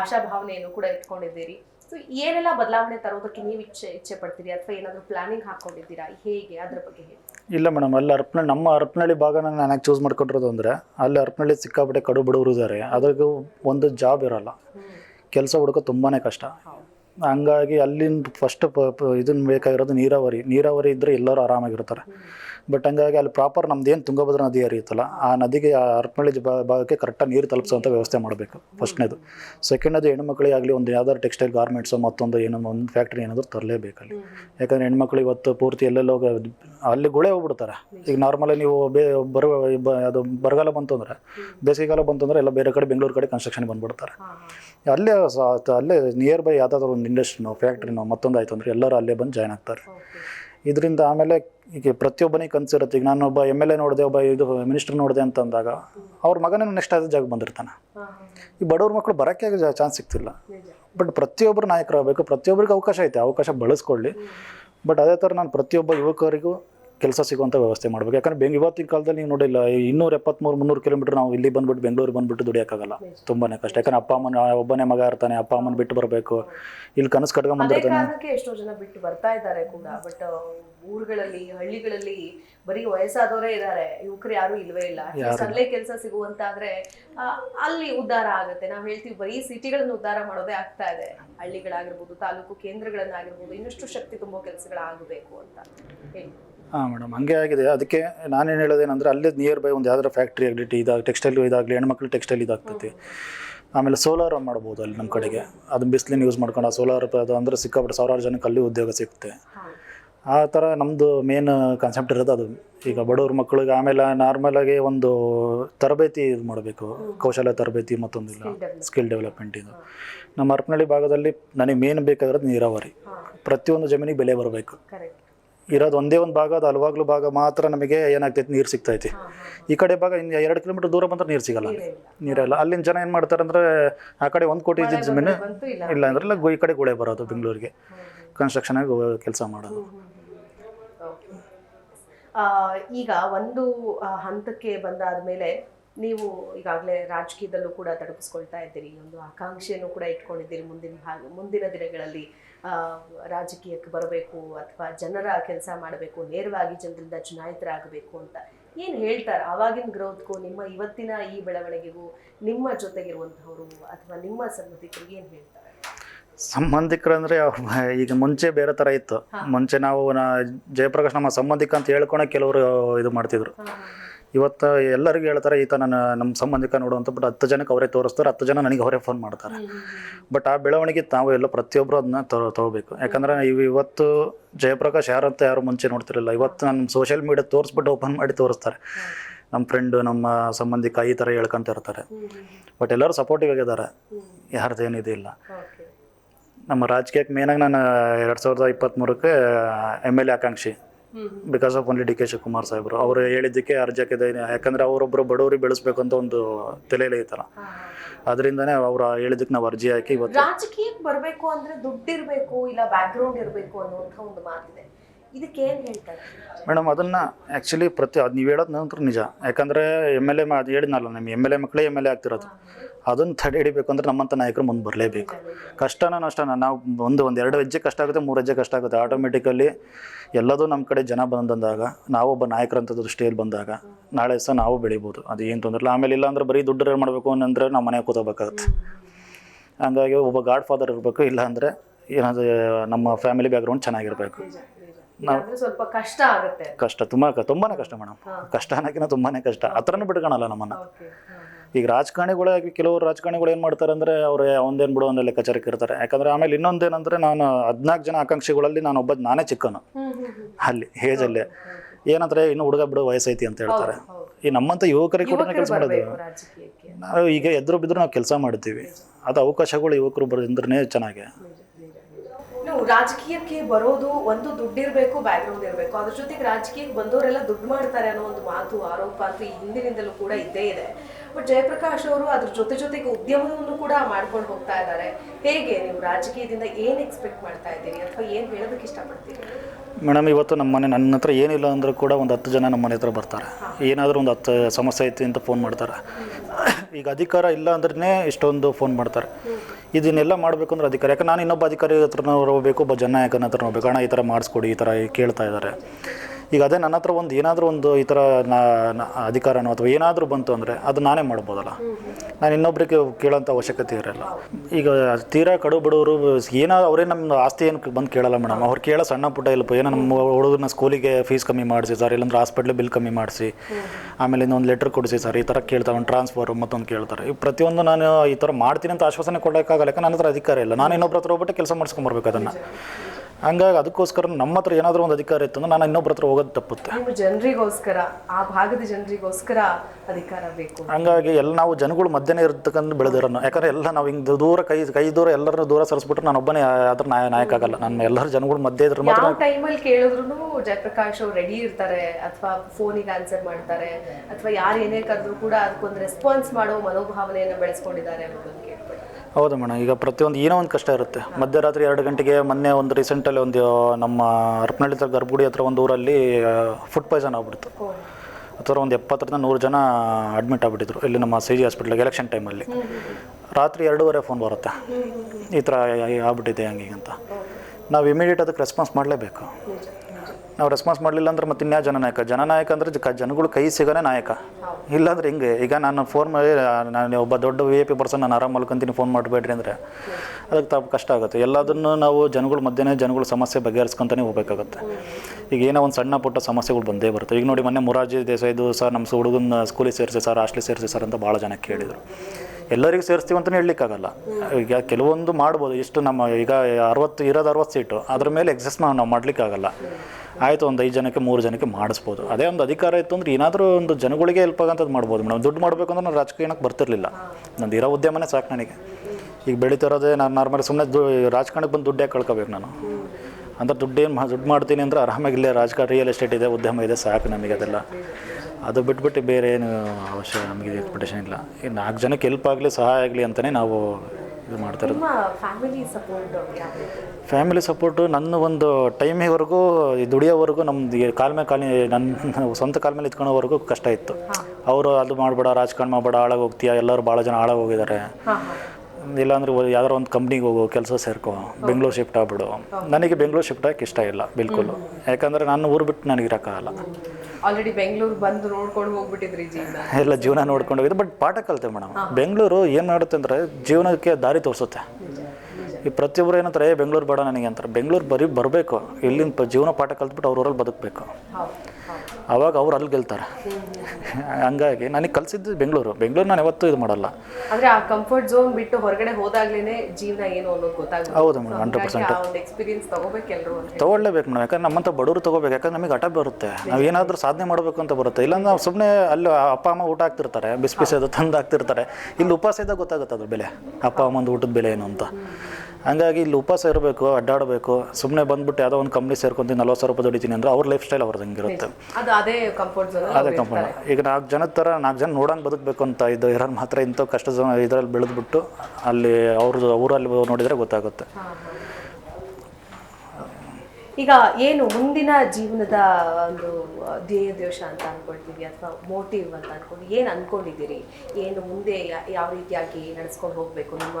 ಆಶಾಭಾವನೆಯನ್ನು ಕೂಡ ಇಟ್ಕೊಂಡಿದ್ದೀರಿ. ಸೊ ಏನೆಲ್ಲ ಬದಲಾವಣೆ ತರೋದಕ್ಕೆ ನೀವು ಇಚ್ಛೆ ಇಚ್ಛೆ ಪಡ್ತೀರಿ? ಅಥವಾ ಏನಾದರೂ ಪ್ಲಾನಿಂಗ್ ಹಾಕೊಂಡಿದ್ದೀರಾ? ಹೇಗೆ? ಅದ್ರ ಬಗ್ಗೆ ಹೇಳಿ. ಇಲ್ಲ ಮೇಡಮ್ ಅಲ್ಲಿ ಅರ್ಪಣ ನಮ್ಮ ಅರ್ಪನಳ್ಳಿ ಭಾಗನ ನಾನು ಯಾಕೆ ಚೂಸ್ ಮಾಡ್ಕೊಂಡಿರೋದು ಅಂದರೆ ಅಲ್ಲಿ ಅರ್ಪಣಳ್ಳಿ ಸಿಕ್ಕಾಪಟ್ಟೆ ಕಡು ಬಡವರು ಇದ್ದಾರೆ ಅದಕ್ಕೂ ಒಂದು ಜಾಬ್ ಇರೋಲ್ಲ. ಕೆಲಸ ಹುಡುಕೋ ತುಂಬಾ ಕಷ್ಟ. ಹಂಗಾಗಿ ಅಲ್ಲಿನ ಫಸ್ಟ್ ಇದನ್ನ ಬೇಕಾಗಿರೋದು ನೀರಾವರಿ. ನೀರಾವರಿ ಇದ್ದರೆ ಎಲ್ಲರೂ ಆರಾಮಾಗಿರ್ತಾರೆ. ಬಟ್ ಹಂಗಾಗಿ ಅಲ್ಲಿ ಪ್ರಾಪರ್ ನಮ್ದು ಏನು ತುಂಗಭದ್ರ ನದಿ ಹರಿಯುತ್ತಲ್ಲ ಆ ನದಿಗೆ ಆ ಅರ್ಪಳ್ಳಿ ಭಾಗಕ್ಕೆ ಕರೆಕ್ಟಾಗಿ ನೀರು ತಲುಪಿಸುವಂಥ ವ್ಯವಸ್ಥೆ ಮಾಡಬೇಕು ಫಸ್ಟ್ನೇದು ಸೆಕೆಂಡ್ದು ಹೆಣ್ಮಕ್ಳಿಗೆ ಆಗಲಿ ಒಂದು ಯಾವ್ದಾದ್ರು ಟೆಕ್ಸ್ಟೈಲ್ ಗಾರ್ಮೆಂಟ್ಸು ಮತ್ತೊಂದು ಏನೋ ಒಂದು ಫ್ಯಾಕ್ಟ್ರಿ ಏನಾದರೂ ತರಲೇಬೇಕು ಅಲ್ಲಿ. ಯಾಕಂದರೆ ಹೆಣ್ಮಕ್ಳು ಇವತ್ತು ಪೂರ್ತಿ ಎಲ್ಲೆಲ್ಲೋ ಅಲ್ಲಿ ಗುಳೆ ಹೋಗ್ಬಿಡ್ತಾರೆ. ಈಗ ನಾರ್ಮಲಿ ನೀವು ಬೇ ಬರುವ ಅದು ಬರಗಾಲ ಬಂತು ಅಂದರೆ ಬೇಸಿಗೆಗಾಲ ಬಂತು ಅಂದರೆ ಎಲ್ಲ ಬೇರೆ ಕಡೆ ಬೆಂಗಳೂರು ಕಡೆ ಕನ್ಸ್ಟ್ರಕ್ಷನ್ ಬಂದ್ಬಿಡ್ತಾರೆ. ಅಲ್ಲೇ ಅಲ್ಲೇ ನಿಯರ್ ಬೈ ಯಾವುದಾದ್ರು ಒಂದು ಇಂಡಸ್ಟ್ರಿನೋ ಫ್ಯಾಕ್ಟ್ರಿನೋ ಮತ್ತೊಂದು ಆಯಿತು ಅಂದರೆ ಎಲ್ಲರೂ ಅಲ್ಲೇ ಬಂದು ಜಾಯ್ನ್ ಆಗ್ತಾರೆ. ಇದರಿಂದ ಆಮೇಲೆ ಈಗ ಪ್ರತಿಯೊಬ್ಬನಿಗೆ ಕನಸಿರುತ್ತೆ ಈಗ ನಾನು ಒಬ್ಬ ಎಂ ಎಲ್ ಎ ನೋಡಿದೆ ಒಬ್ಬ ಇದು ಮಿನಿಸ್ಟರ್ ನೋಡಿದೆ ಅಂತಂದಾಗ ಅವ್ರ ಮಗನೇ ನೆಕ್ಸ್ಟ್ ಅದೇ ಜಾಗ ಬಂದಿರ್ತಾನೆ. ಈ ಬಡವ್ರ ಮಕ್ಕಳು ಬರೋಕ್ಕೆ ಚಾನ್ಸ್ ಸಿಗ್ತಿಲ್ಲ. ಬಟ್ ಪ್ರತಿಯೊಬ್ಬರು ನಾಯಕರಾಗಬೇಕು ಪ್ರತಿಯೊಬ್ಬರಿಗೂ ಅವಕಾಶ ಐತೆ ಅವಕಾಶ ಬಳಸ್ಕೊಳ್ಳಿ. ಬಟ್ ಅದೇ ಥರ ನಾನು ಪ್ರತಿಯೊಬ್ಬ ಯುವಕರಿಗೂ ಕೆಲಸ ಸಿಗುವಂಥ ವ್ಯವಸ್ಥೆ ಮಾಡಬೇಕು. ಯಾಕಂದ್ರೆ ಬೆಂಗ್ ಇವತ್ತಿನ ಕಾಲದಲ್ಲಿ ನೀವು ನೋಡಿಲ್ಲ ಇನ್ನೂರ ಎಪ್ಪತ್ತ್ಮೂರು ಮುನ್ನೂರು ಕಿಲೋಮೀಟರ್ ನಾವು ಇಲ್ಲಿ ಬಂದ್ಬಿಟ್ಟು ಬೆಂಗಳೂರು ಬಂದ್ಬಿಟ್ಟು ದುಡಿಯೋಕ್ಕಾಗಲ್ಲ. ತುಂಬಾ ಕಷ್ಟ. ಯಾಕಂದ್ರೆ ಅಪ್ಪ ಅಮ್ಮನ ಒಬ್ಬನೇ ಮಗ ಇರ್ತಾನೆ ಅಪ್ಪ ಅಮ್ಮನ ಬಿಟ್ಟು ಬರಬೇಕು. ಇಲ್ಲಿ ಕನಸು ಕಟ್ಕೊಂಡು ಬಂದಿರ್ತಾನೆ. ಎಷ್ಟೋ ಜನ ಬಿಟ್ಟು ಬರ್ತಾ ಇದ್ದಾರೆ ಕೂಡ. ಬಟ್ ಊರುಗಳಲ್ಲಿ ಹಳ್ಳಿಗಳಲ್ಲಿ ಬರೀ ವಯಸ್ಸಾದವರೇ ಇದ್ದಾರೆ. ಯುವಕರು ಯಾರು ಇಲ್ವೇ ಇಲ್ಲ. ಅಲ್ಲೇ ಕೆಲಸ ಸಿಗುವಂತಾದ್ರೆ ಅಲ್ಲಿ ಉದ್ಧಾರ ಆಗುತ್ತೆ. ನಾವು ಹೇಳ್ತೀವಿ ಬರೀ ಸಿಟಿಗಳನ್ನು ಉದ್ಧಾರ ಮಾಡೋದೇ ಆಗ್ತಾ ಇದೆ. ಹಳ್ಳಿಗಳಾಗಿರ್ಬೋದು ತಾಲೂಕು ಕೇಂದ್ರಗಳನ್ನಾಗಿರ್ಬೋದು ಇನ್ನಷ್ಟು ಶಕ್ತಿ ತುಂಬೋ ಕೆಲಸಗಳಾಗಬೇಕು ಅಂತ. ಹೇಳಿ. ಹಾಂ ಮೇಡಮ್ ಹಂಗೆ ಆಗಿದೆ. ಅದಕ್ಕೆ ನಾನೇನು ಹೇಳೋದೇನಂದ್ರೆ ಅಲ್ಲೇ ನಿಯರ್ ಬೈ ಒಂದು ಯಾವ್ದಾರ ಫ್ಯಾಕ್ಟ್ರಿ ಆಗಲಿ ಇದಾಗ ಟೆಕ್ಸ್ಟೈಲ್ ಇದಾಗಲಿ ಹೆಣ್ಮಕ್ಳು ಟೆಕ್ಸ್ಟೈಲ್ ಇದಾಗ್ತೈತಿ. ಆಮೇಲೆ ಸೋಲಾರ್ ಮಾಡ್ಬೋದು ಅಲ್ಲಿ ನಮ್ಮ ಕಡೆಗೆ. ಅದನ್ನ ಬಿಸಿಲಿನ ಯೂಸ್ ಮಾಡ್ಕೊಂಡು ಆ ಸೋಲಾರ್ ಅದು ಅಂದರೆ ಸಿಕ್ಕಾಪಟ್ಟೆ ಸಾವಿರಾರು ಜನಕ್ಕೆ ಅಲ್ಲಿ ಉದ್ಯೋಗ ಸಿಗುತ್ತೆ. ಆ ಥರ ನಮ್ಮದು ಮೇನ್ ಕಾನ್ಸೆಪ್ಟ್ ಇರೋದು ಅದು. ಈಗ ಬಡವ್ರ ಮಕ್ಕಳಿಗೆ ಆಮೇಲೆ ನಾರ್ಮಲಾಗಿ ಒಂದು ತರಬೇತಿ ಇದು ಮಾಡಬೇಕು. ಕೌಶಲ್ಯ ತರಬೇತಿ ಮತ್ತೊಂದಿಲ್ಲ. ಸ್ಕಿಲ್ ಡೆವಲಪ್ಮೆಂಟ್ ಇದು. ನಮ್ಮ ಅರ್ಪನಹಳ್ಳಿ ಭಾಗದಲ್ಲಿ ನನಗೆ ಮೇನ್ ಬೇಕಾದ್ರೆ ನೀರಾವರಿ. ಪ್ರತಿಯೊಂದು ಜಮೀನಿಗೆ ಬೆಲೆ ಬರಬೇಕು. ಇರೋದು ಒಂದೇ ಒಂದು ಭಾಗ ಅದು ಹಲವಾಗ್ಲು ಭಾಗ ಮಾತ್ರ ನಮಗೆ ಏನಾಗ್ತೈತೆ ನೀರು ಸಿಗ್ತೈತಿ. ಈ ಕಡೆ ಭಾಗ ಇನ್ನು ಎರಡು ಕಿಲೋಮೀಟರ್ ದೂರ ಬಂದ್ರೆ ನೀರು ಸಿಗಲ್ಲ. ಅಲ್ಲಿ. ನೀರೇ ನೀರೆಲ್ಲ. ಅಲ್ಲಿನ ಜನ ಏನು ಮಾಡ್ತಾರೆ ಅಂದರೆ ಆ ಕಡೆ ಒಂದು ಕೋಟಿ ಇದ್ದಿದ್ದ ಜಮೀನು ಇಲ್ಲ. ಅಂದ್ರೆ ಇಲ್ಲ ಈ ಕಡೆ ಗುಳೆ ಬರೋದು ಬೆಂಗಳೂರಿಗೆ. ಕನ್ಸ್ಟ್ರಕ್ಷನಾಗಿ ಕೆಲಸ ಮಾಡೋದು. ಈಗ ಒಂದು ಹಂತಕ್ಕೆ ಬಂದಾದ ಮೇಲೆ ನೀವು ಈಗಾಗಲೇ ರಾಜಕೀಯದಲ್ಲೂ ಕೂಡ ತಡಪಿಸ್ಕೊಳ್ತಾ ಇದ್ದೀರಿ. ಒಂದು ಆಕಾಂಕ್ಷೆಯನ್ನು ಕೂಡ ಇಟ್ಕೊಂಡಿದ್ದೀರಿ ಮುಂದಿನ ಭಾಗ ಮುಂದಿನ ದಿನಗಳಲ್ಲಿ ರಾಜಕೀಯಕ್ಕೆ ಬರಬೇಕು ಅಥವಾ ಜನರ ಕೆಲಸ ಮಾಡಬೇಕು ನೇರವಾಗಿ ಜನರಿಂದ ಚುನಾಯಿತರಾಗಬೇಕು ಅಂತ ಏನು ಹೇಳ್ತಾರೆ? ಆವಾಗಿನ ಗ್ರೋತ್ಗೂ ನಿಮ್ಮ ಇವತ್ತಿನ ಈ ಬೆಳವಣಿಗೆಗೂ ನಿಮ್ಮ ಜೊತೆಗಿರುವಂಥವ್ರು ಅಥವಾ ನಿಮ್ಮ ಸಂಬಂಧಿಕರಿಗೆ ಏನು ಹೇಳ್ತಾರೆ? ಸಂಬಂಧಿಕರು ಅಂದರೆ ಈಗ ಮುಂಚೆ ಬೇರೆ ಥರ ಇತ್ತು. ಮುಂಚೆ ನಾವು ನಾ- ಜಯಪ್ರಕಾಶ್ ನಮ್ಮ ಸಂಬಂಧಿಕ ಅಂತ ಹೇಳ್ಕೊಳಕ್ಕೆ ಕೆಲವರು ಇದು ಮಾಡ್ತಿದ್ರು. ಇವತ್ತು ಎಲ್ಲರಿಗೂ ಹೇಳ್ತಾರೆ ಈತ ನನ್ನ ನಮ್ಮ ಸಂಬಂಧಿಕ ನೋಡು ಅಂತ ಬಟ್ ಹತ್ತು ಜನಕ್ಕೆ ಅವರೇ ತೋರಿಸ್ತಾರೆ ಹತ್ತು ಜನ ನನಗೆ ಅವರೇ ಫೋನ್ ಮಾಡ್ತಾರೆ. ಬಟ್ ಆ ಬೆಳವಣಿಗೆ ತಾವು ಎಲ್ಲ ಪ್ರತಿಯೊಬ್ಬರು ಅದನ್ನ ತಗೋಬೇಕು. ಯಾಕಂದ್ರೆ ಇವು ಇವತ್ತು ಜಯಪ್ರಕಾಶ್ ಯಾರು ಅಂತ ಯಾರು ಮುಂಚೆ ನೋಡ್ತಿರಲಿಲ್ಲ. ಇವತ್ತು ನನ್ನ ಸೋಷಿಯಲ್ ಮೀಡಿಯಾ ತೋರಿಸ್ಬಿಟ್ಟು ಓಪನ್ ಮಾಡಿ ತೋರಿಸ್ತಾರೆ. ನಮ್ಮ ಫ್ರೆಂಡು ನಮ್ಮ ಸಂಬಂಧಿಕ ಈ ಥರ ಹೇಳ್ಕೊಂತ ಇರ್ತಾರೆ. ಹ್ಮ್, ಹ್ಮ್, ಹ್ಮ್. ಬಟ್ ಎಲ್ಲರೂ ಸಪೋರ್ಟಿವ್ ಆಗಿದ್ದಾರೆ. ಯಾರ್ದು ಏನಿದೆ ಇಲ್ಲ. ನಮ್ಮ ರಾಜಕೀಯಕ್ಕೆ ಮೇನಾಗಿ ನಾನು ಎರಡು ಸಾವಿರದ ಇಪ್ಪತ್ತ್ಮೂರಕ್ಕೆ M L A ಆಕಾಂಕ್ಷಿ. Because of only D K Shivakumar ಸಾಹೇಬರು. ಅವರು ಹೇಳಿದ್ದಕ್ಕೆ ಅರ್ಜಿ ಹಾಕಿದ್ದೀನಿ. ಯಾಕಂದರೆ ಅವರೊಬ್ಬರು ಬಡವರಿಗೆ ಬೆಳೆಸ್ಬೇಕು ಅಂತ ಒಂದು ತಲೆಯಲ್ಲಿ ಐತಲ್ಲ. ಅದರಿಂದನೇ ಅವ್ರು ಹೇಳಿದ್ದಕ್ಕೆ ನಾವು ಅರ್ಜಿ ಹಾಕಿ ಇವತ್ತು ರಾಜಕೀಯಕ್ಕೆ ಬರಬೇಕು ಅಂದ್ರೆ ದುಡ್ಡಿರ್ಬೇಕು ಇಲ್ಲ ಬ್ಯಾಕ್ಗ್ರೌಂಡ್ ಇರಬೇಕು ಅನ್ನುವಂಥ ಒಂದು ಮಾತಿದೆ. ಮೇಡಮ್ ಅದನ್ನು ಆ್ಯಕ್ಚುಲಿ ಪ್ರತಿ ಅದು ನೀವು ಹೇಳೋದು ನಂತರ ನಿಜ. ಯಾಕಂದರೆ ಎಂ ಎಲ್ ಎ ಅದು ಹೇಳಿದ್ನಲ್ಲ ನಿಮ್ಮ ಎಂ ಎಲ್ ಎ ಮಕ್ಕಳೇ ಎಂ ಎಲ್ ಎ ಆಗ್ತಿರೋದು. ಅದನ್ನು ತಡೆ ಹಿಡಿಬೇಕು ಅಂದ್ರೆ ನಮ್ಮಂಥ ನಾಯಕರು ಮುಂದೆ ಬರಲೇಬೇಕು. ಕಷ್ಟನ ನಷ್ಟನ ನಾವು ಒಂದು ಒಂದು ಎರಡು ಹೆಜ್ಜೆ ಕಷ್ಟ ಆಗುತ್ತೆ ಮೂರು ಹೆಜ್ಜೆ ಕಷ್ಟ ಆಗುತ್ತೆ. ಆಟೋಮೆಟಿಕಲಿ ಎಲ್ಲದೂ ನಮ್ಮ ಕಡೆ ಜನ ಬಂದಂದಾಗ ನಾವೊಬ್ಬ ನಾಯಕರಂತ ದೃಷ್ಟಿಯಲ್ಲಿ ಬಂದಾಗ ನಾಳೆ ಸಹ ನಾವು ಬೆಳಿಬೋದು. ಅದು ಏನು ತೊಂದರೆ ಇಲ್ಲ. ಆಮೇಲೆ ಇಲ್ಲ ಅಂದ್ರೆ ಬರೀ ದುಡ್ಡು ಏನು ಮಾಡಬೇಕು ಅನ್ನಂದ್ರೆ ನಾವು ಮನೆಗೆ ಕೂತೋಬೇಕಾಗುತ್ತೆ ಹಂಗಾಗಿ ಒಬ್ಬ ಗಾಡ್ ಫಾದರ್ ಇರಬೇಕು ಇಲ್ಲ ಅಂದರೆ ಏನಾದರೂ ನಮ್ಮ ಫ್ಯಾಮಿಲಿ ಬ್ಯಾಕ್ಗ್ರೌಂಡ್ ಚೆನ್ನಾಗಿರಬೇಕು. ನಾವು ಸ್ವಲ್ಪ ಕಷ್ಟ ಆಗುತ್ತೆ. ಕಷ್ಟ ತುಂಬ ತುಂಬಾ ಕಷ್ಟ ಮೇಡಮ್. ಕಷ್ಟ ಅನ್ನೋಕ್ಕಿಂತ ತುಂಬಾ ಕಷ್ಟ. ಹತ್ರನೂ ಬಿಟ್ಕೊಳಲ್ಲ ನಮ್ಮನ್ನ. ಈಗ ರಾಜಕಾರಣಿಗಳಾಗಿ ಕೆಲವರು ರಾಜಕಾರಣಿಗಳು ಏನು ಮಾಡ್ತಾರೆ ಅಂದರೆ ಅವ್ರು ಒಂದೇನು ಬಿಡು ಒಂದೇ ಲೆಕ್ಕಾಚಾರಕ್ಕೆ ಇರ್ತಾರೆ. ಯಾಕಂದರೆ ಆಮೇಲೆ ಇನ್ನೊಂದೇನಂದರೆ ನಾನು ಹದಿನಾಲ್ಕು ಜನ ಆಕಾಂಕ್ಷಿಗಳಲ್ಲಿ ನಾನು ಒಬ್ಬ ನಾನೇ ಚಿಕ್ಕನು ಅಲ್ಲಿ ಹೇಜಲ್ಲಿ ಏನಂದ್ರೆ ಇನ್ನು ಹುಡುಗ ಬಿಡು ವಯಸ್ಸೈತಿ ಅಂತ ಹೇಳ್ತಾರೆ. ಈ ನಮ್ಮಂಥ ಯುವಕರಿಗೆ ಕೂಡ ಕೆಲಸ ಮಾಡೋದು. ನಾವು ಈಗ ಎದ್ರು ಬಿದ್ರು ನಾವು ಕೆಲಸ ಮಾಡ್ತೀವಿ. ಅದು ಅವಕಾಶಗಳು ಯುವಕರು ಬರೋದ್ರೇ ಚೆನ್ನಾಗಿ. ರಾಜಕೀಯಕ್ಕೆ ಬರೋದು ಒಂದು ದುಡ್ಡಿರ್ಬೇಕು ಬ್ಯಾಕ್ಗ್ರೌಂಡ್ ಇರಬೇಕು. ಅದ್ರ ಜೊತೆಗೆ ರಾಜಕೀಯಕ್ಕೆ ಬಂದವರೆಲ್ಲ ದುಡ್ಡು ಮಾಡ್ತಾರೆ ಅನ್ನೋ ಒಂದು ಮಾತು ಆರೋಪ ಅಂತೂ ಹಿಂದಿನಿಂದಲೂ ಕೂಡ ಇದ್ದೇ ಇದೆ. ಬಟ್ ಜಯಪ್ರಕಾಶ್ ಅವರು ಅದ್ರ ಜೊತೆ ಜೊತೆಗೆ ಉದ್ಯಮವನ್ನು ಕೂಡ ಮಾಡ್ಕೊಂಡು ಹೋಗ್ತಾ ಇದ್ದಾರೆ. ಹೇಗೆ ನೀವು ರಾಜಕೀಯದಿಂದ ಏನು ಎಕ್ಸ್ಪೆಕ್ಟ್ ಮಾಡ್ತಾ ಇದ್ದೀರಿ? ಅಥವಾ ಏನು ಹೇಳೋದಕ್ಕೆ ಇಷ್ಟಪಡ್ತೀರಿ? ಮೇಡಮ್ ಇವತ್ತು ನಮ್ಮ ಮನೆ ನನ್ನ ಹತ್ರ ಏನಿಲ್ಲ ಅಂದರೂ ಕೂಡ ಒಂದು ಹತ್ತು ಜನ ನಮ್ಮ ಮನೆ ಹತ್ರ ಬರ್ತಾರೆ. ಏನಾದರೂ ಒಂದು ಹತ್ತು ಸಮಸ್ಯೆ ಐತಿ ಅಂತ ಫೋನ್ ಮಾಡ್ತಾರೆ. ಈಗ ಅಧಿಕಾರ ಇಲ್ಲ ಅಂದ್ರೆ ಇಷ್ಟೊಂದು ಫೋನ್ ಮಾಡ್ತಾರೆ. ಇದನ್ನೆಲ್ಲ ಮಾಡಬೇಕು ಅಂದ್ರೆ ಅಧಿಕಾರಿ, ಯಾಕಂದ್ರೆ ನಾನು ಇನ್ನೊಬ್ಬ ಅಧಿಕಾರಿ ಹತ್ರನೂ ಹೋಗ್ಬೇಕು ಒಬ್ಬ ಜನನಾಯಕನ ಹತ್ರ ಹೋಗ್ಬೇಕು ಅಣ್ಣ, ಈ ಥರ ಮಾಡಿಸ್ಕೊಡಿ, ಈ ಥರ ಕೇಳ್ತಾ ಇದ್ದಾರೆ. ಈಗ ಅದೇ ನನ್ನ ಹತ್ರ ಒಂದು ಏನಾದರೂ ಒಂದು ಈ ಥರ ಅಧಿಕಾರನೋ ಅಥವಾ ಏನಾದರೂ ಬಂತು ಅಂದರೆ ಅದು ನಾನೇ ಮಾಡ್ಬೋದಲ್ಲ. ನಾನು ಇನ್ನೊಬ್ರಿಗೆ ಕೇಳೋಂಥ ಅವಶ್ಯಕತೆ ಇರಲ್ಲ. ಈಗ ತೀರಾ ಕಡು ಬಡವರು ಏನೋ ಅವರೇ ನಮ್ಮ ಆಸ್ತಿ ಏನು ಬಂದು ಕೇಳಲ್ಲ ಮೇಡಮ್. ಅವ್ರು ಕೇಳೋ ಸಣ್ಣ ಪುಟ್ಟ ಹೆಲ್ಪ್ ಏನೋ ನಮ್ಮ ಹುಡುಗನ ಸ್ಕೂಲಿಗೆ ಫೀಸ್ ಕಮ್ಮಿ ಮಾಡಿಸಿ ಸರ್ ಇಲ್ಲಾಂದ್ರೆ ಹಾಸ್ಪಿಟ್ಲ್ ಬಿಲ್ ಕಮ್ಮಿ ಮಾಡಿಸಿ. ಆಮೇಲೆ ಇನ್ನೊಂದು ಲೆಟ್ರ್ ಕೊಡಿಸಿ ಸರ್ ಈ ಥರ ಕೇಳ್ತಾರೆ ಒಂದು ಟ್ರಾನ್ಸ್ಫರ್ ಮತ್ತೊಂದು ಕೇಳ್ತಾರೆ. ಈ ಪ್ರತಿಯೊಂದು ನಾನು ಈ ಥರ ಮಾಡ್ತೀನಿ ಅಂತ ಆಶ್ವಾಸನೆ ಕೊಡೋಕ್ಕಾಗಲ್ಲ ಯಾಕಂದ್ರೆ ನನ್ನ ಹತ್ರ ಅಧಿಕಾರ ಇಲ್ಲ. ನಾನು ಇನ್ನೊಬ್ಬರ ಹತ್ರ ಹೋಗ್ಬಿಟ್ಟು ಕೆಲಸ ಮಾಡಿಸ್ಕೊಂಬರ್ಬೇಕು ಅದನ್ನು. ಹಂಗಾಗಿ ಅದಕ್ಕೋಸ್ಕರ ನಮ್ಮ ಹತ್ರ ಏನಾದರೂ ಒಂದು ಅಧಿಕಾರ ಇತ್ತು ಅಂದ್ರೆ ನಾನು ಇನ್ನೊಬ್ಬರ ಹತ್ರ ಹೋಗೋದು ತಪ್ಪುತ್ತೆ. ನಿಮ್ಮ ಜನರಿಗೋಸ್ಕರ ಆ ಭಾಗದ ಜನರಿಗೋಸ್ಕರ ಅಧಿಕಾರ ಬೇಕು. ಹಂಗಾಗಿ ಎಲ್ಲ ನಾವು ಜನಗಳು ಮಧ್ಯನೇ ಇರ್ತಕ್ಕಂಥ ಬೆಳೆದಿರೋನು. ಯಾಕಂದ್ರೆ ಎಲ್ಲ ನಾವು ಹಿಂಗೆ ದೂರ ಕೈ ಕೈ ದೂರ ಎಲ್ಲರನ್ನೂ ದೂರ ಸರಿಸ್ಬಿಟ್ರೆ ನಾನು ಒಬ್ಬನೇ ಅದ್ರ ನಾಯ ನಾಯಕ ಆಗಲ್ಲ. ನಾನು ಎಲ್ಲರೂ ಜನಗಳು ಮಧ್ಯೆ ಇದ್ರೆ ಮಾತ್ರ ಯಾವ ಟೈಮಲ್ಲಿ ಕೇಳಿದ್ರು ಜಯಪ್ರಕಾಶ್ ಅವ್ರು ರೆಡಿ ಇರ್ತಾರೆ ಅಥವಾ ಫೋನಿಗೆ ಆನ್ಸರ್ ಮಾಡ್ತಾರೆ ಅಥವಾ ಯಾರು ಏನೇ ಕರೆದ್ರು ಕೂಡ ಅದಕ್ಕೊಂದು ರೆಸ್ಪಾನ್ಸ್ ಮಾಡೋ ಮನೋಭಾವನೆಯನ್ನು ಬೆಳೆಸ್ಕೊಂಡಿದ್ದಾರೆ ಹೌದು ಮೇಡಮ್, ಈಗ ಪ್ರತಿಯೊಂದು ಏನೋ ಒಂದು ಕಷ್ಟ ಇರುತ್ತೆ. ಮಧ್ಯರಾತ್ರಿ ಎರಡು ಗಂಟೆಗೆ ಮೊನ್ನೆ ಒಂದು ರೀಸೆಂಟಲ್ಲಿ ಒಂದು, ನಮ್ಮ ಹರಪನಹಳ್ಳಿ ತರ ಗರ್ಭಗುಡಿ ಹತ್ರ ಒಂದು ಊರಲ್ಲಿ ಫುಡ್ ಪಾಯ್ಸನ್ ಆಗ್ಬಿಡ್ತು. ಥರ ಒಂದು ಎಪ್ಪತ್ತರಿಂದ ನೂರು ಜನ ಅಡ್ಮಿಟ್ ಆಗಿಬಿಟ್ಟಿದ್ರು, ಇಲ್ಲಿ ನಮ್ಮ ಸಿ ಜಿ ಹಾಸ್ಪಿಟ್ಲಿಗೆ ಎಲೆಕ್ಷನ್ ಟೈಮಲ್ಲಿ ರಾತ್ರಿ ಎರಡೂವರೆ ಫೋನ್ ಬರುತ್ತೆ. ಈ ಥರ ಆಗ್ಬಿಟ್ಟಿದೆ ಹಂಗೆ ಅಂತ. ನಾವು ಇಮಿಡಿಯೇಟ್ ಅದಕ್ಕೆ ರೆಸ್ಪಾನ್ಸ್ ಮಾಡಲೇಬೇಕು. ನಾವು ರೆಸ್ಪಾನ್ಸ್ ಮಾಡಲಿಲ್ಲ ಅಂದ್ರೆ ಮತ್ತೆ ಇನ್ಯಾ ಜನನಾಯಕ? ಜನನಾಯಕ ಅಂದರೆ ಕ ಜನಗಳು ಕೈ ಸಿಗೋನೇ ನಾಯಕ. ಇಲ್ಲಾಂದ್ರೆ ಹಿಂಗೆ? ಈಗ ನಾನು ಫೋನ್ ಮಾಡಿ ನಾನು ಒಬ್ಬ ದೊಡ್ಡ ವಿ ಎ ಪಿ ಪರ್ಸನ್ ನಾನು ಆರಾಮ್ ಮಲ್ಕೊಂತೀನಿ ಫೋನ್ ಮಾಡಬೇಡ್ರಿ ಅಂದರೆ ಅದಕ್ಕೆ ತಾವು ಕಷ್ಟ ಆಗುತ್ತೆ. ಎಲ್ಲದನ್ನು ನಾವು ಜನಗಳ ಮಧ್ಯೆ ಜನಗಳ ಸಮಸ್ಯೆ ಬಗೆಹರಿಸ್ಕೊಂತಾನೆ ಹೋಗಬೇಕಾಗುತ್ತೆ. ಈಗ ಏನೋ ಒಂದು ಸಣ್ಣ ಪುಟ್ಟ ಸಮಸ್ಯೆಗಳು ಬಂದೇ ಬರುತ್ತೆ. ಈಗ ನೋಡಿ ಮೊನ್ನೆ ಮೊರಾರ್ಜಿ ದೇಸಾಯಿದು ಸರ್ ನಮ್ಮ ಹುಡುಗನ ಸ್ಕೂಲಿಗೆ ಸೇರಿಸಿ ಸರ್ ಹಾಸ್ಟ್ಲಿಗೆ ಸೇರಿಸಿ ಸರ್ ಅಂತ ಭಾಳ ಜನ ಕೇಳಿದರು. ಎಲ್ಲರಿಗೂ ಸೇರಿಸ್ತೀವಿ ಅಂತಲೇ ಹೇಳಲಿಕ್ಕಾಗಲ್ಲ. ಈಗ ಕೆಲವೊಂದು ಮಾಡ್ಬೋದು, ಇಷ್ಟು ನಮ್ಮ ಈಗ ಅರವತ್ತು, ಇರೋದು ಅರವತ್ತು ಸೀಟು ಅದ್ರ ಮೇಲೆ ಎಕ್ಸಸ್ ನಾವು ನಾವು ಮಾಡಲಿಕ್ಕಾಗಲ್ಲ. ಆಯಿತು, ಒಂದು ಐದು ಜನಕ್ಕೆ, ಮೂರು ಜನಕ್ಕೆ ಮಾಡಿಸ್ಬೋದು. ಅದೇ ಒಂದು ಅಧಿಕಾರ ಇತ್ತು ಅಂದ್ರೆ ಏನಾದರೂ ಒಂದು ಜನಗಳಿಗೆ ಹೆಲ್ಪ್ ಆಗೋಂಥದ್ದು ಮಾಡ್ಬೋದು. ಮೇಡಮ್ ದುಡ್ಡು ಮಾಡಬೇಕು ಅಂದ್ರೆ ನಾನು ರಾಜಕೀಯಕ್ಕೆ ಬರ್ತಿರಲಿಲ್ಲ. ನಂದು ಇರೋ ಉದ್ಯಮನೇ ಸಾಕು ನನಗೆ. ಈಗ ಬೆಳೀತಿರೋದೇ ನಾನು ನಾರ್ಮಲಿ ಸುಮ್ಮನೆ ರಾಜಕಾರಣಕ್ಕೆ ಬಂದು ದುಡ್ಡೇ ಕಳ್ಕೊಬೇಕು ನಾನು. ಅಂದ್ರೆ ದುಡ್ಡೇನು ದುಡ್ಡು ಮಾಡ್ತೀನಿ ಅಂದ್ರೆ ಆರಾಮಾಗಿ ಇಲ್ಲೇ ರಾಜಕಾರಣ ರಿಯಲ್ ಎಸ್ಟೇಟ್ ಇದೆ, ಉದ್ಯಮ ಇದೆ, ಸಾಕು ನಮಗೆ ಅದೆಲ್ಲ. ಅದು ಬಿಟ್ಬಿಟ್ಟು ಬೇರೆ ಏನು ಅವಶ್ಯ ನಮಗೆ ಎಕ್ಸ್ಪೆಕ್ಟೇಷನ್ ಇಲ್ಲ. ಈ ನಾಲ್ಕು ಜನಕ್ಕೆ ಹೆಲ್ಪ್ ಆಗಲಿ ಸಹಾಯ ಆಗಲಿ ಅಂತಲೇ ನಾವು ಇದು ಮಾಡ್ತಾ ಇರೋದು. ನಿಮ್ಮ ಫ್ಯಾಮಿಲಿ ಸಪೋರ್ಟ್ ಯಾವ ಫ್ಯಾಮಿಲಿ ಸಪೋರ್ಟು ನನ್ನ ಒಂದು ಟೈಮಿವರೆಗೂ ಈ ದುಡಿಯೋವರೆಗೂ ನಮ್ದು ಈ ಕಾಲ ಮೇಲೆ ಕಾಲಿ ನನ್ನ ಸ್ವಂತ ಕಾಲ ಮೇಲೆ ಇತ್ಕೊಳ್ಳೋವರೆಗೂ ಕಷ್ಟ ಇತ್ತು. ಅವರು ಅದು ಮಾಡಬೇಡ ರಾಜಕಾರಣ ಮಾಡಬೇಡ ಹಾಳಾಗಿ ಹೋಗ್ತೀಯಾ ಎಲ್ಲರೂ ಭಾಳ ಜನ ಹಾಳಾಗಿ ಹೋಗಿದ್ದಾರೆ. ಇಲ್ಲಾಂದ್ರೆ ಯಾವ್ದಾರು ಒಂದು ಕಂಪ್ನಿಗೆ ಹೋಗು ಕೆಲಸ ಸೇರ್ಕೊ ಬೆಂಗ್ಳೂರು ಶಿಫ್ಟ್ ಆಗ್ಬಿಡು. ನನಗೆ ಬೆಂಗ್ಳೂರು ಶಿಫ್ಟ್ ಆಗಕ್ಕೆ ಇಷ್ಟ ಇಲ್ಲ ಬಿಲ್ಕುಲ್. ಯಾಕಂದರೆ ನಾನು ಊರು ಬಿಟ್ಟು ನನಗೆ ಇರೋಕ್ಕಾಗಲ್ಲ ಆಲ್ರೆಡಿ ಬೆಂಗಳೂರು ಬಂದು ನೋಡ್ಕೊಂಡು ಹೋಗ್ಬಿಟ್ಟಿದ್ರಿ ಜೀವನ ಎಲ್ಲ ಜೀವನ ನೋಡ್ಕೊಂಡು ಹೋಗಿದ್ದು. ಬಟ್ ಪಾಠ ಕಲಿತೆ ಮೇಡಮ್. ಬೆಂಗಳೂರು ಏನು ಮಾಡುತ್ತೆ ಅಂದರೆ ಜೀವನಕ್ಕೆ ದಾರಿ ತೋರಿಸುತ್ತೆ. ಈ ಪ್ರತಿಯೊಬ್ಬರು ಏನಂತಾರೆ ಏ ಬೆಂಗಳೂರು ಬೇಡ ನನಗೆ ಅಂತಾರೆ. ಬೆಂಗಳೂರು ಬರೀ ಬರಬೇಕು. ಇಲ್ಲಿಂದ ಜೀವನ ಪಾಠ ಕಲ್ತ್ಬಿಟ್ಟು ಅವ್ರ ಊರಲ್ಲಿ ಬದುಕಬೇಕು. ಆವಾಗ ಅವ್ರು ಅಲ್ಲಿ ಗೆಲ್ತಾರೆ. ಹಂಗಾಗಿ ನನಗೆ ಕಲಿಸಿದ್ದು ಬೆಂಗಳೂರು. ಬೆಂಗಳೂರು ನಾನು ಯಾವತ್ತೂ ಇದು ಮಾಡಲ್ಲ. ಅಂದ್ರೆ ಆ ಕಂಫರ್ಟ್ ಝೋನ್ ಬಿಟ್ಟು ಹೊರಗಡೆ ಹೋದಾಗ್ಲೇ ಜೀವನ ಏನು ಅನ್ನೋದು ಗೊತ್ತಾಗುತ್ತೆ. ಹೌದು ಮೇಡಮ್ ಹಂಡ್ರೆಡ್ ಪರ್ಸೆಂಟ್ ಎಕ್ಸ್ಪೀರಿಯನ್ಸ್ ತಗೋಬೇಕು ಎಲ್ಲರೂ ತೊಗೊಳ್ಳೇಬೇಕು ಮೇಡಮ್ ಯಾಕಂದ್ರೆ ನಮ್ಮಂಥ ಬಡವರು ತಗೋಬೇಕು ಯಾಕಂದ್ರೆ ನಮಗೆ ಹಠ ಬರುತ್ತೆ. ನಾವು ಏನಾದರೂ ಸಾಧನೆ ಮಾಡಬೇಕು ಅಂತ ಬರುತ್ತೆ. ಇಲ್ಲಾಂದ್ರೆ ನಾವು ಸುಮ್ಮನೆ ಅಲ್ಲಿ ಅಪ್ಪ ಅಮ್ಮ ಊಟ ಹಾಕ್ತಿರ್ತಾರೆ ಬಿಸಿ ಬಿಸಿ ಅದು ತಂದು ಹಾಕ್ತಿರ್ತಾರೆ. ಇಲ್ಲಿ ಉಪವಾಸ ಇದ್ದಾಗ ಗೊತ್ತಾಗುತ್ತೆ ಅದ್ರ ಬೆಲೆ. ಅಪ್ಪ ಅಮ್ಮಂದು ಊಟದ ಬೆಲೆ ಏನು ಅಂತ. ಹಂಗಾಗಿ ಇಲ್ಲಿ ಉಪವಾಸ ಇರಬೇಕು ಅಡ್ಡಾಡಬೇಕು ಸುಮ್ಮನೆ ಬಂದ್ಬಿಟ್ಟು ಯಾವುದೋ ಒಂದು ಕಂಪ್ನಿ ಸೇರ್ಕೊಂತೀನಿ ನಲ್ವತ್ತು ಸಾವಿರ ರೂಪಾಯಿ ದುಡಿತೀನಿ ಅಂದರೆ ಅವ್ರ ಲೈಫ್ ಸ್ಟೈಲ್ ಅವ್ರದ್ದು ಹಂಗಿರುತ್ತೆ. ಅದು ಅದೇ ಕಂಫರ್ಟ್ ಈಗ ನಾಲ್ಕು ಜನದ ಥರ ನಾಲ್ಕು ಜನ ನೋಡಂಗೆ ಬದುಕಬೇಕು ಅಂತ ಇದು ಇರೋರು ಮಾತ್ರ ಇಂಥ ಕಷ್ಟ ಇದರಲ್ಲಿ ಬೆಳೆದ್ಬಿಟ್ಟು ಅಲ್ಲಿ ಅವ್ರದ್ದು ಊರಲ್ಲಿ ನೋಡಿದರೆ ಗೊತ್ತಾಗುತ್ತೆ. ಈಗ ಏನು ಮುಂದಿನ ಜೀವನದ ಒಂದು ಧ್ಯೇಯ ದೋಷ ಅಂತ ಅನ್ಕೊಳ್ತೀವಿ ಅಥವಾ ಮೋಟಿವ್ ಅಂತ ಅನ್ಕೊಂಡು ಏನು ಅನ್ಕೊಂಡಿದ್ದೀರಿ? ಏನು ಮುಂದೆ ಯಾವ ರೀತಿಯಾಗಿ ನಡೆಸ್ಕೊಂಡು ಹೋಗಬೇಕು? ನಿಮ್ಮ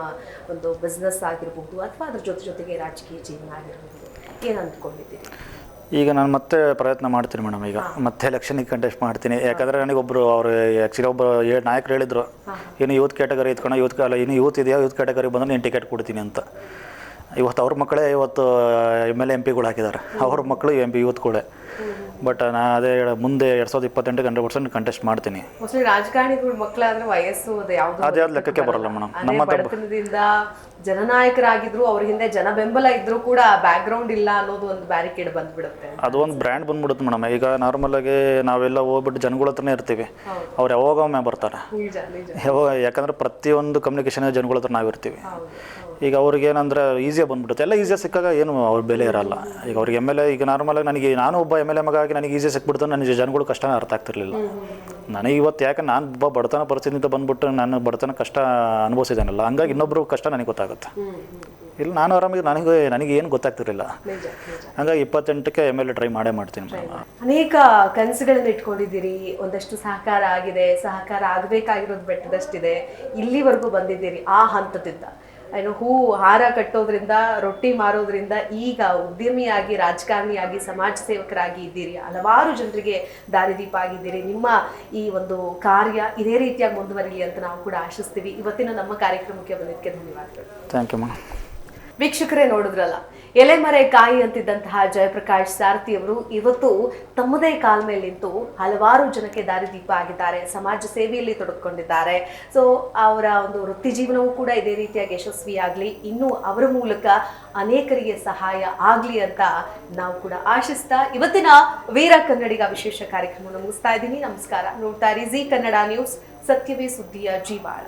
ಒಂದು ಬಿಸ್ನೆಸ್ ಆಗಿರ್ಬೋದು ಅಥವಾ ಅದ್ರ ಜೊತೆ ಜೊತೆಗೆ ರಾಜಕೀಯ ಜೀವನ ಆಗಿರ್ಬೋದು. ಏನು ಅಂದ್ಕೊಂಡಿದ್ದೀರಿ ಈಗ ನಾನು ಮತ್ತೆ ಪ್ರಯತ್ನ ಮಾಡ್ತೀನಿ ಮೇಡಮ್ ಈಗ. ಮತ್ತೆ ಎಲೆಕ್ಷನಿಗೆ ಕಂಟೆಸ್ಟ್ ಮಾಡ್ತೀನಿ. ಯಾಕಂದ್ರೆ ನನಗೊಬ್ಬರು ಅವರು ಆ್ಯಕ್ಚುಲಿ ಒಬ್ಬರು ನಾಯಕರು ಹೇಳಿದರು. ಇನ್ನು ಯೂತ್ ಕ್ಯಾಟಗರಿ ಇತ್ಕೊಂಡು ಯೂತ್ ಅಲ್ಲ ಇನ್ನು ಯೂತ್ ಇದೆಯಾ? ಯೂತ್ ಕ್ಯಾಟಗರಿ ಬಂದರೆ ನೀನು ಟಿಕೆಟ್ ಕೊಡ್ತೀನಿ ಅಂತ. ಇವತ್ತು ಅವ್ರ ಮಕ್ಕಳೇ ಇವತ್ತು ಎಂ ಎಲ್ ಎಂ ಪಿಗಳು ಹಾಕಿದ್ದಾರೆ ಅವ್ರ ಮಕ್ಕಳು ಎಂ ಪಿ ಯೂತ್ಗಳೇ ಬಟ್ ನಾ ಅದೇ ಮುಂದೆ ಎರಡ್ ಸಾವಿರದ ಇಪ್ಪತ್ತೆಂಟು ಹಂಡ್ರೆಡ್ ಪರ್ಸೆಂಟ್ ಕಂಟೆಸ್ಟ್ ಮಾಡ್ತೀನಿ. ರಾಜಕಾರಣಿಗಳು ರಾಜಕಾರಣಿಗಳ ಮಕ್ಕಳಾದ್ರೆ ವಯಸ್ಸು ಅದು ಯಾವುದು ಅದು ಲೆಕ್ಕಕ್ಕೆ ಬರಲ್ಲ ಮೇಡಮ್. ನಮ್ಮ ಜನನಾಯಕರಾಗಿದ್ರು ಅವ್ರ ಹಿಂದೆ ಜನ ಬೆಂಬಲ ಇದ್ರು ಕೂಡ ಬ್ಯಾಕ್ ಗ್ರೌಂಡ್ ಇಲ್ಲ ಅನ್ನೋದು ಒಂದು ಬ್ಯಾರಿಕೇಡ್ ಬಂದ್ಬಿಡುತ್ತೆ ಅದು ಒಂದು ಬ್ರ್ಯಾಂಡ್ ಬಂದ್ಬಿಡುತ್ತೆ ಮೇಡಮ್. ಈಗ ನಾರ್ಮಲಾಗಿ ನಾವೆಲ್ಲ ಹೋಗ್ಬಿಟ್ಟು ಜನಗಳ ಹತ್ರನೇ ಇರ್ತೀವಿ. ಅವ್ರು ಯಾವಾಗೊಮ್ಮೆ ಬರ್ತಾರೆ? ಯಾವಾಗ ಯಾಕಂದ್ರೆ ಪ್ರತಿಯೊಂದು ಕಮ್ಯುನಿಕೇಶನ್ ಜನಗಳ ಹತ್ರ ನಾವಿರ್ತೀವಿ ಈಗ ಅವ್ರಿಗೆ ಏನಂದ್ರೆ ಈಸಿಯಾಗಿ ಬಂದ್ಬಿಡುತ್ತೆ. ಎಲ್ಲ ಈಸಿಯಾಗಿ ಸಿಕ್ಕಾಗ ಏನು ಅವ್ರ ಬೆಲೆ ಇರಲ್ಲ. ಈಗ ಅವ್ರಿಗೆ ಎಂ ಎಲ್ ಎ ಈಗ ನಾರ್ಮಲಾಗಿ ನನಗೆ ನಾನು ಒಬ್ಬ ಎಂ ಎಲ್ ಎ ಮಗ ಆಗಿ ನನಗೆ ಈಸಿಯಾಗಿ ಸಿಕ್ಬಿಡ್ತು ನನಗೆ ಜನಗಳು ಕಷ್ಟ ಅರ್ಥ ಆಗ್ತಿರ್ಲಿಲ್ಲ. ನನಗೆ ಇವತ್ತು ಯಾಕೆ ನಾನು ಒಬ್ಬ ಬಡತನ ಪರಿಸ್ಥಿತಿಯಿಂದ ಬಂದ್ಬಿಟ್ಟು ನಾನು ಬಡತನ ಕಷ್ಟ ಅನುಭವಿಸಿದ್ದೇನಲ್ಲ ಹಂಗಾಗಿ ಇನ್ನೊಬ್ಬರು ಕಷ್ಟ ನನಗೆ ಗೊತ್ತಾಗುತ್ತೆ. ಇಲ್ಲಿ ನಾನು ಆರಾಮಾಗಿ ನನಗೆ ನನಗೆ ಏನು ಗೊತ್ತಾಗ್ತಿರಲಿಲ್ಲ. ಹಂಗಾಗಿ ಇಪ್ಪತ್ತೆಂಟಕ್ಕೆ ಎಂ ಎಲ್ ಎ ಟ್ರೈ ಮಾಡೇ ಮಾಡ್ತೀನಿ ಅನೇಕ ಕನಸುಗಳನ್ನ ಇಟ್ಕೊಂಡಿದ್ದೀರಿ ಒಂದಷ್ಟು ಸಹಕಾರ ಆಗಿದೆ ಸಹಕಾರ ಆಗಬೇಕಾಗಿರೋದು ಬೆಟ್ಟದಷ್ಟಿದೆ ಇಲ್ಲಿವರೆಗೂ ಬಂದಿದ್ದೀರಿ ಆ ಹಂತದಿಂದ. ಏನು ಹೂ ಹಾರ ಕಟ್ಟೋದ್ರಿಂದ, ರೊಟ್ಟಿ ಮಾರೋದ್ರಿಂದ ಈಗ ಉದ್ಯಮಿಯಾಗಿ, ರಾಜಕಾರಣಿಯಾಗಿ, ಸಮಾಜ ಸೇವಕರಾಗಿ ಇದ್ದೀರಿ. ಹಲವಾರು ಜನರಿಗೆ ದಾರಿದೀಪ ಆಗಿದ್ದೀರಿ. ನಿಮ್ಮ ಈ ಒಂದು ಕಾರ್ಯ ಇದೇ ರೀತಿಯಾಗಿ ಮುಂದುವರಿಲಿ ಅಂತ ನಾವು ಕೂಡ ಆಶಿಸ್ತೀವಿ. ಇವತ್ತಿನ ನಮ್ಮ ಕಾರ್ಯಕ್ರಮಕ್ಕೆ ಬಂದಿದ್ದಕ್ಕೆ ಧನ್ಯವಾದಗಳು. ಥ್ಯಾಂಕ್ ಯು ಮೇಡಮ್ ವೀಕ್ಷಕರೇ ನೋಡಿದ್ರಲ್ಲ, ಎಲೆಮರೆ ಕಾಯಿ ಅಂತಿದ್ದಂತಹ ಜಯಪ್ರಕಾಶ್ ಸಾರಥಿ ಅವರು ಇವತ್ತು ತಮ್ಮದೇ ಕಾಲ ಮೇಲೆ ನಿಂತು ಹಲವಾರು ಜನಕ್ಕೆ ದಾರಿದೀಪ ಆಗಿದ್ದಾರೆ, ಸಮಾಜ ಸೇವೆಯಲ್ಲಿ ತೊಡಗಿಕೊಂಡಿದ್ದಾರೆ. ಸೊ ಅವರ ಒಂದು ವೃತ್ತಿ ಜೀವನವೂ ಕೂಡ ಇದೇ ರೀತಿಯಾಗಿ ಯಶಸ್ವಿಯಾಗಲಿ, ಇನ್ನೂ ಅವರ ಮೂಲಕ ಅನೇಕರಿಗೆ ಸಹಾಯ ಆಗಲಿ ಅಂತ ನಾವು ಕೂಡ ಆಶಿಸ್ತಾ ಇವತ್ತಿನ ವೀರ ಕನ್ನಡಿಗ ವಿಶೇಷ ಕಾರ್ಯಕ್ರಮವನ್ನು ಮುಗಿಸ್ತಾ ಇದ್ದೀನಿ. ನಮಸ್ಕಾರ. ನೋಡ್ತಾ ಇರಿ, ಜಿ ಕನ್ನಡ ನ್ಯೂಸ್, ಸತ್ಯವೇ ಸುದ್ದಿಯ ಜೀವಾಳ.